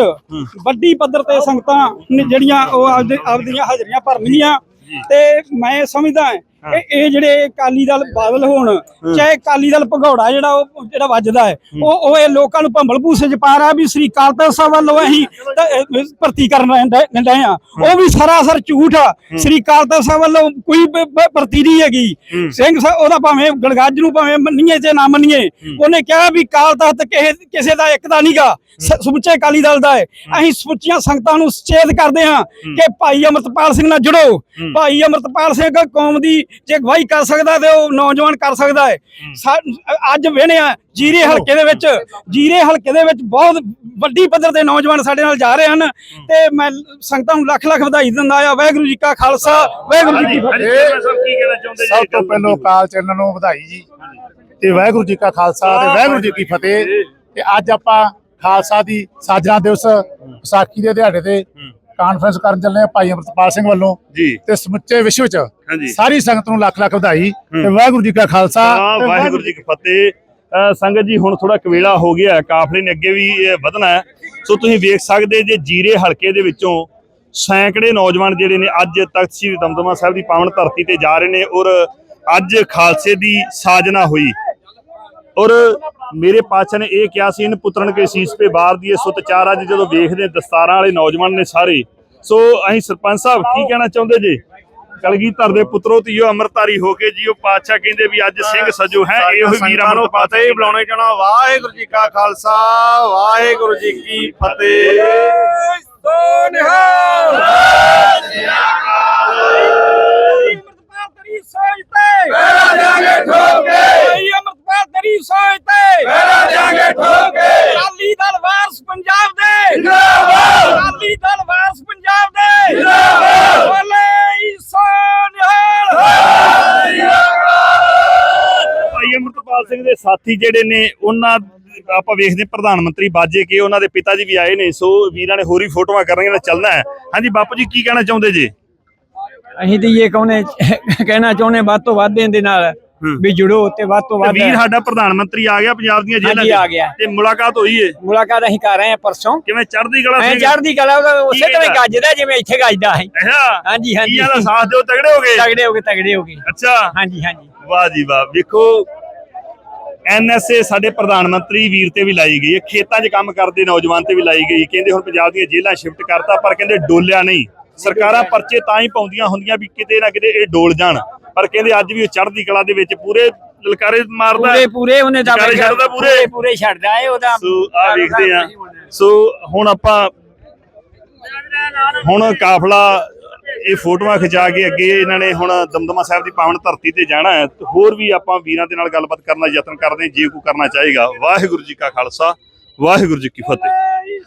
ਵੱਡੀ ਪੱਧਰ ਤੇ ਸੰਗਤਾਂ ਜਿਹੜੀਆਂ ਉਹ ਆਪਦੇ ਆਪਦੀਆਂ ਹਾਜ਼ਰੀਆਂ ਭਰਨਗੀਆਂ ਤੇ ਮੈਂ ਸਮਝਦਾ ਇਹ ਇਹ ਜਿਹੜੇ ਅਕਾਲੀ ਦਲ ਬਾਦਲ ਹੋਣ ਚਾਹੇ ਅਕਾਲੀ ਦਲ ਭਗੌੜਾ ਜਿਹੜਾ ਉਹ ਜਿਹੜਾ ਵੱਜਦਾ ਹੈ ਉਹ ਉਹ ਇਹ ਲੋਕਾਂ ਨੂੰ ਭੰਬਲ ਭੂਸੇ ਚ ਪਾ ਰਿਹਾ ਵੀ ਸ੍ਰੀ ਤਖਤ ਸਾਹਿਬ ਵੱਲੋਂ ਅਸੀਂ ਭਰਤੀ ਕਰਨ ਰਹੇ ਆ ਉਹ ਵੀ ਸਰਾਸਰ ਝੂਠ ਆ। ਸ੍ਰੀ ਤਖਤ ਸਾਹਿਬ ਵੱਲੋਂ ਕੋਈ ਭਰਤੀ ਨਹੀਂ ਹੈਗੀ। ਸਿੰਘ ਸਾਹਿਬ ਉਹਦਾ ਭਾਵੇਂ ਗੜਗੱਜ ਨੂੰ ਭਾਵੇਂ ਮੰਨੀਏ ਤੇ ਨਾ ਮੰਨੀਏ ਉਹਨੇ ਕਿਹਾ ਵੀ ਅਕਾਲ ਤਖਤ ਕਿਸੇ ਕਿਸੇ ਦਾ ਇੱਕ ਦਾ ਨਹੀਂਗਾ। ਸਮੁੱਚੇ ਅਕਾਲੀ ਦਲ ਦਾ ਹੈ। ਅਸੀਂ ਸਮੁੱਚੀਆਂ ਸੰਗਤਾਂ ਨੂੰ ਸੁਚੇਤ ਕਰਦੇ ਹਾਂ ਕਿ ਭਾਈ ਅਮਰਤਪਾਲ ਸਿੰਘ ਨਾਲ ਜੁੜੋ। ਭਾਈ ਅਮਰਤਪਾਲ ਸਿੰਘ ਕੌਮ ਦੀ ਜੇ ਅਗਵਾਈ ਕਰ ਸਕਦਾ ਤੇ ਉਹ ਨੌਜਵਾਨ ਕਰ ਸਕਦਾ ਹੈ। ਅੱਜ ਵੇਣਿਆ ਜੀਰੇ ਹਲਕੇ ਦੇ ਵਿੱਚ ਜੀਰੇ ਹਲਕੇ ਦੇ ਵਿੱਚ ਬਹੁਤ ਵੱਡੀ ਪੱਧਰ ਤੇ ਨੌਜਵਾਨ ਸਾਡੇ ਨਾਲ ਜਾ ਰਹੇ ਹਨ ਤੇ ਮੈਂ ਸੰਗਤਾਂ ਨੂੰ ਲੱਖ ਲੱਖ ਵਧਾਈ ਦਿੰਦਾ ਆ ਵਾਹਿਗੁਰੂ ਜੀ ਕਾ ਖਾਲਸਾ ਵਾਹਿਗੁਰੂ ਜੀ ਕੀ ਫਤਿਹ। ਹਾਂਜੀ ਸਾਹਿਬ ਕੀ ਕਹਿਣਾ ਚਾਹੁੰਦੇ ਜੀ? ਸਭ ਤੋਂ ਪਹਿਲਾਂ ਅਕਾਲ ਚਰਨ ਨੂੰ ਵਧਾਈ ਜੀ। ਤੇ ਵਾਹਿਗੁਰੂ ਜੀ ਕਾ ਖਾਲਸਾ ਤੇ ਵਾਹਿਗੁਰੂ ਜੀ ਕੀ ਫਤਿਹ। ਤੇ ਅੱਜ ਆਪਾਂ ਖਾਲਸਾ ਦੀ ਸਾਜਣਾ ਦਿਵਸ ਵਿਸਾਖੀ ਦੇ ਦਿਹਾੜੇ ਤੇ ਕਾਨਫਰੰਸ ਕਰਨ ਚੱਲੇ ਆ ਭਾਈ ਅਮਰਤਪਾਲ ਸਿੰਘ ਵੱਲੋਂ ਜੀ। ਤੇ ਸਮੁੱਚੇ ਵਿਸ਼ਵ 'ਚ ਹਾਂਜੀ। ਸਾਰੀ ਸੰਗਤ ਨੂੰ ਲੱਖ ਲੱਖ ਵਧਾਈ ਤੇ। ਵਾਹਿਗੁਰੂ ਜੀ ਕਾ ਖਾਲਸਾ ਵਾਹਿਗੁਰੂ ਜੀ ਕੀ ਫਤਿਹ। ਸੰਗਤ ਜੀ ਹੁਣ ਥੋੜਾ ਕਵੇਲਾ ਹੋ ਗਿਆ ਕਾਫਲੇ ਨੇ ਅੱਗੇ ਵੀ ਵਧਣਾ ਹੈ। ਸੋ ਤੁਸੀਂ ਵੇਖ ਸਕਦੇ ਜੇ ਜੀਰੇ ਹਲਕੇ ਦੇ ਵਿੱਚੋਂ ਸੈਂਕੜੇ ਨੌਜਵਾਨ ਜਿਹੜੇ ਨੇ ਅੱਜ ਤਖਤ ਸ੍ਰੀ ਦਮਦਮਾ ਸਾਹਿਬ ਦੀ ਪਾਵਨ ਧਰਤੀ ਤੇ ਜਾ ਰਹੇ ਨੇ ਔਰ ਅੱਜ ਖਾਲਸੇ ਦੀ ਸਾਜਨਾ ਹੋਈ। ਔਰ ਮੇਰੇ ਪਾਤਸ਼ਾਹ ਨੇ ਇਹ ਕਿਹਾ ਸੀ ਇਨ ਪੁੱਤਰਨ ਕੇ ਸੀਸ ਤੇ ਬਾਹਰ ਦੀ ਸੁਤ ਚਾਰ ਅੱਜ ਜਦੋਂ ਵੇਖਦੇ ਦਸਤਾਰਾਂ ਵਾਲੇ ਨੌਜਵਾਨ ਨੇ ਸਾਰੇ। ਸੋ ਅਸੀਂ ਸਰਪੰਚ ਸਾਹਿਬ ਕੀ ਕਹਿਣਾ ਚਾਹੁੰਦੇ ਜੀ? ਕਲਗੀਧਰ ਦੇ ਪੁੱਤਰੋ ਧੀਓ ਅੰਮ੍ਰਿਤਧਾਰੀ ਹੋ ਕੇ ਜੀਓ ਪਾਤਸ਼ਾਹ ਕਹਿੰਦੇ ਵੀ ਅੱਜ ਸਿੰਘ ਸਜੋ ਹੈ ਇਹੋ ਹੀ ਵੀਰ ਨੂੰ ਪਤਾ ਹੀ ਬੁਲਾਉਣੇ ਚਾਹਣਾ ਵਾਹਿਗੁਰੂ ਜੀ ਕਾ ਖਾਲਸਾ ਵਾਹਿਗੁਰੂ ਜੀ ਕੀ ਫਤਿਹ। ਅਮਰਤਪਾਲ ਤੇਰੀ ਸੋਚ ਤੇ ਮੇਰਾ ਜਾਗੇ ਠੋਕੇ ਅਮਰਤਪਾਲ ਤੇਰੀ ਸੋਚ ਤੇ ਮੇਰਾ ਜਾਗੇ ਠੋਕੇ ਅਕਾਲੀ ਦਲ ਵਾਰਸ ਪੰਜਾਬ ਦੇ ਜਿੰਦਾਬਾਦ ਅਕਾਲੀ ਦਲ ਵਾਰਸ ਪੰਜਾਬ ਦੇ ਜਿੰਦਾਬਾਦ ਬੋਲੇ ਸੋਨਿਹਾਲ ਭਾਈ ਅਮਰਤਪਾਲ ਸਿੰਘ ਦੇ ਸਾਥੀ ਜਿਹੜੇ ਨੇ ਉਹਨਾਂ ਆਪਾਂ ਵੇਖਦੇ ਪ੍ਰਧਾਨ ਮੰਤਰੀ ਬਾਜੇ ਕੇ ਉਹਨਾਂ ਦੇ ਪਿਤਾ ਜੀ ਵੀ ਆਏ ਨੇ ਸੋ ਵੀਰਾਂ ਨੇ ਹੋਰ ਵੀ ਫੋਟੋਆਂ ਕਰਨੀਆਂ ਨੇ ਚੱਲਣਾ ਹੈ। ਹਾਂਜੀ ਬਾਪੂ ਜੀ ਕੀ ਕਹਿਣਾ ਚਾਹੁੰਦੇ ਜੀ? ਅਸੀਂ ਤੇ ਇਹ ਕਹਨੇ ਕਹਿਣਾ ਚਾਹੁੰਦੇ ਵੱਧ ਤੋਂ ਵੱਧ ਇਹਦੇ ਨਾਲ ਵੀ ਜੁੜੋ ਤੇ ਵੱਧ ਤੋਂ ਤੇ ਵੱਧ ਵੀਰ ਸਾਡਾ ਪ੍ਰਧਾਨ ਮੰਤਰੀ ਆ ਗਿਆ ਪੰਜਾਬ ਦੀਆਂ ਜੇਲ੍ਹਾਂ ਆ ਗਿਆ। ਤੇ ਮੁਲਾਕਾਤ ਹੋਈ ਏ। ਮੁਲਾਕਾਤ ਅਸੀਂ ਕਰ ਰਹੇ ਹਾਂ ਪਰਸੋਂ। ਕਿਵੇਂ ਚੜ੍ਹਦੀ ਕਲਾ ਸਿੰਘ ਚੜ੍ਹਦੀ ਕਲਾ ਉਸੇ ਤਰ੍ਹਾਂ? ਗੱਜਦਾ ਜਿਵੇਂ ਇੱਥੇ ਗੱਜਦਾ ਹੈ ਹਾਂਜੀ ਹਾਂਜੀ। ਕੀਆਂ ਦਾ ਸਾਥ ਦਿਓ ਤਗੜੇ ਹੋ ਗਏ? ਤਗੜੇ ਹੋ ਗਏ ਤਗੜੇ ਹੋ ਗਏ। ਅੱਛਾ। ਹਾਂਜੀ ਹਾਂਜੀ। ਵਾਹ ਜੀ ਵਾਹ ਵੇਖੋ ਐਨਐਸਏ ਸਾਡੇ ਪ੍ਰਧਾਨ ਮੰਤਰੀ ਵੀਰ ਤੇ ਵੀ ਲਾਈ ਗਈ ਹੈ। ਖੇਤਾਂ 'ਚ ਕੰਮ ਕਰਦੇ ਨੌਜਵਾਨ ਤੇ ਵੀ ਲਾਈ ਗਈ ਕਹਿੰਦੇ ਹੁਣ ਪੰਜਾਬ ਦੀਆਂ ਜੇਲ੍ਹਾਂ ਸ਼ਿਫਟ ਕਰਤਾ ਪਰ ਕਹਿੰਦੇ ਡੋਲਿਆ ਨਹੀਂ। ਸਰਕਾਰਾਂ ਪਰਚੇ ਤਾਂ ਹੀ ਪਾਉਂਦੀਆਂ ਹੁੰਦੀਆਂ ਵੀ ਕਿਤੇ ਨਾ ਕਿਤੇ ਇਹ ਡੋਲ ਜਾਣ। ਪਰ ਕਹਿੰਦੇ ਅੱਜ ਵੀ ਉਹ ਚੜ੍ਹਦੀ ਕਲਾ ਦੇ ਵਿੱਚ ਪੂਰੇ ਲਲਕਾਰੇ ਮਾਰਦਾ। ਪੂਰੇ ਪੂਰੇ ਉਹਨੇ ਦਾ ਛੱਡਦਾ ਪੂਰੇ। ਪੂਰੇ ਛੱਡਦਾ ਹੈ ਉਹਦਾ ਸੋ ਆ ਵੇਖਦੇ ਆ ਸੋ ਹੁਣ ਆਪਾਂ ਹੁਣ ਕਾਫਲਾ ਇਹ ਫੋਟੋਆਂ ਖਿਚਾ ਕੇ ਅੱਗੇ ਇਹਨਾਂ ਨੇ ਹੁਣ ਦਮਦਮਾ ਸਾਹਿਬ ਦੀ ਪਾਵਨ ਧਰਤੀ ਤੇ ਜਾਣਾ ਹੈ, ਤੇ ਹੋਰ ਵੀ ਆਪਾਂ ਵੀਰਾਂ ਦੇ ਨਾਲ ਗੱਲਬਾਤ ਕਰਨ ਦਾ ਯਤਨ ਕਰਦੇ ਹਾਂ, ਜੇ ਕੋਈ ਕਰਨਾ ਚਾਹੇਗਾ। ਵਾਹਿਗੁਰੂ ਜੀ ਕਾ ਖਾਲਸਾ, ਵਾਹਿਗੁਰੂ ਜੀ ਕੀ ਫਤਿਹ।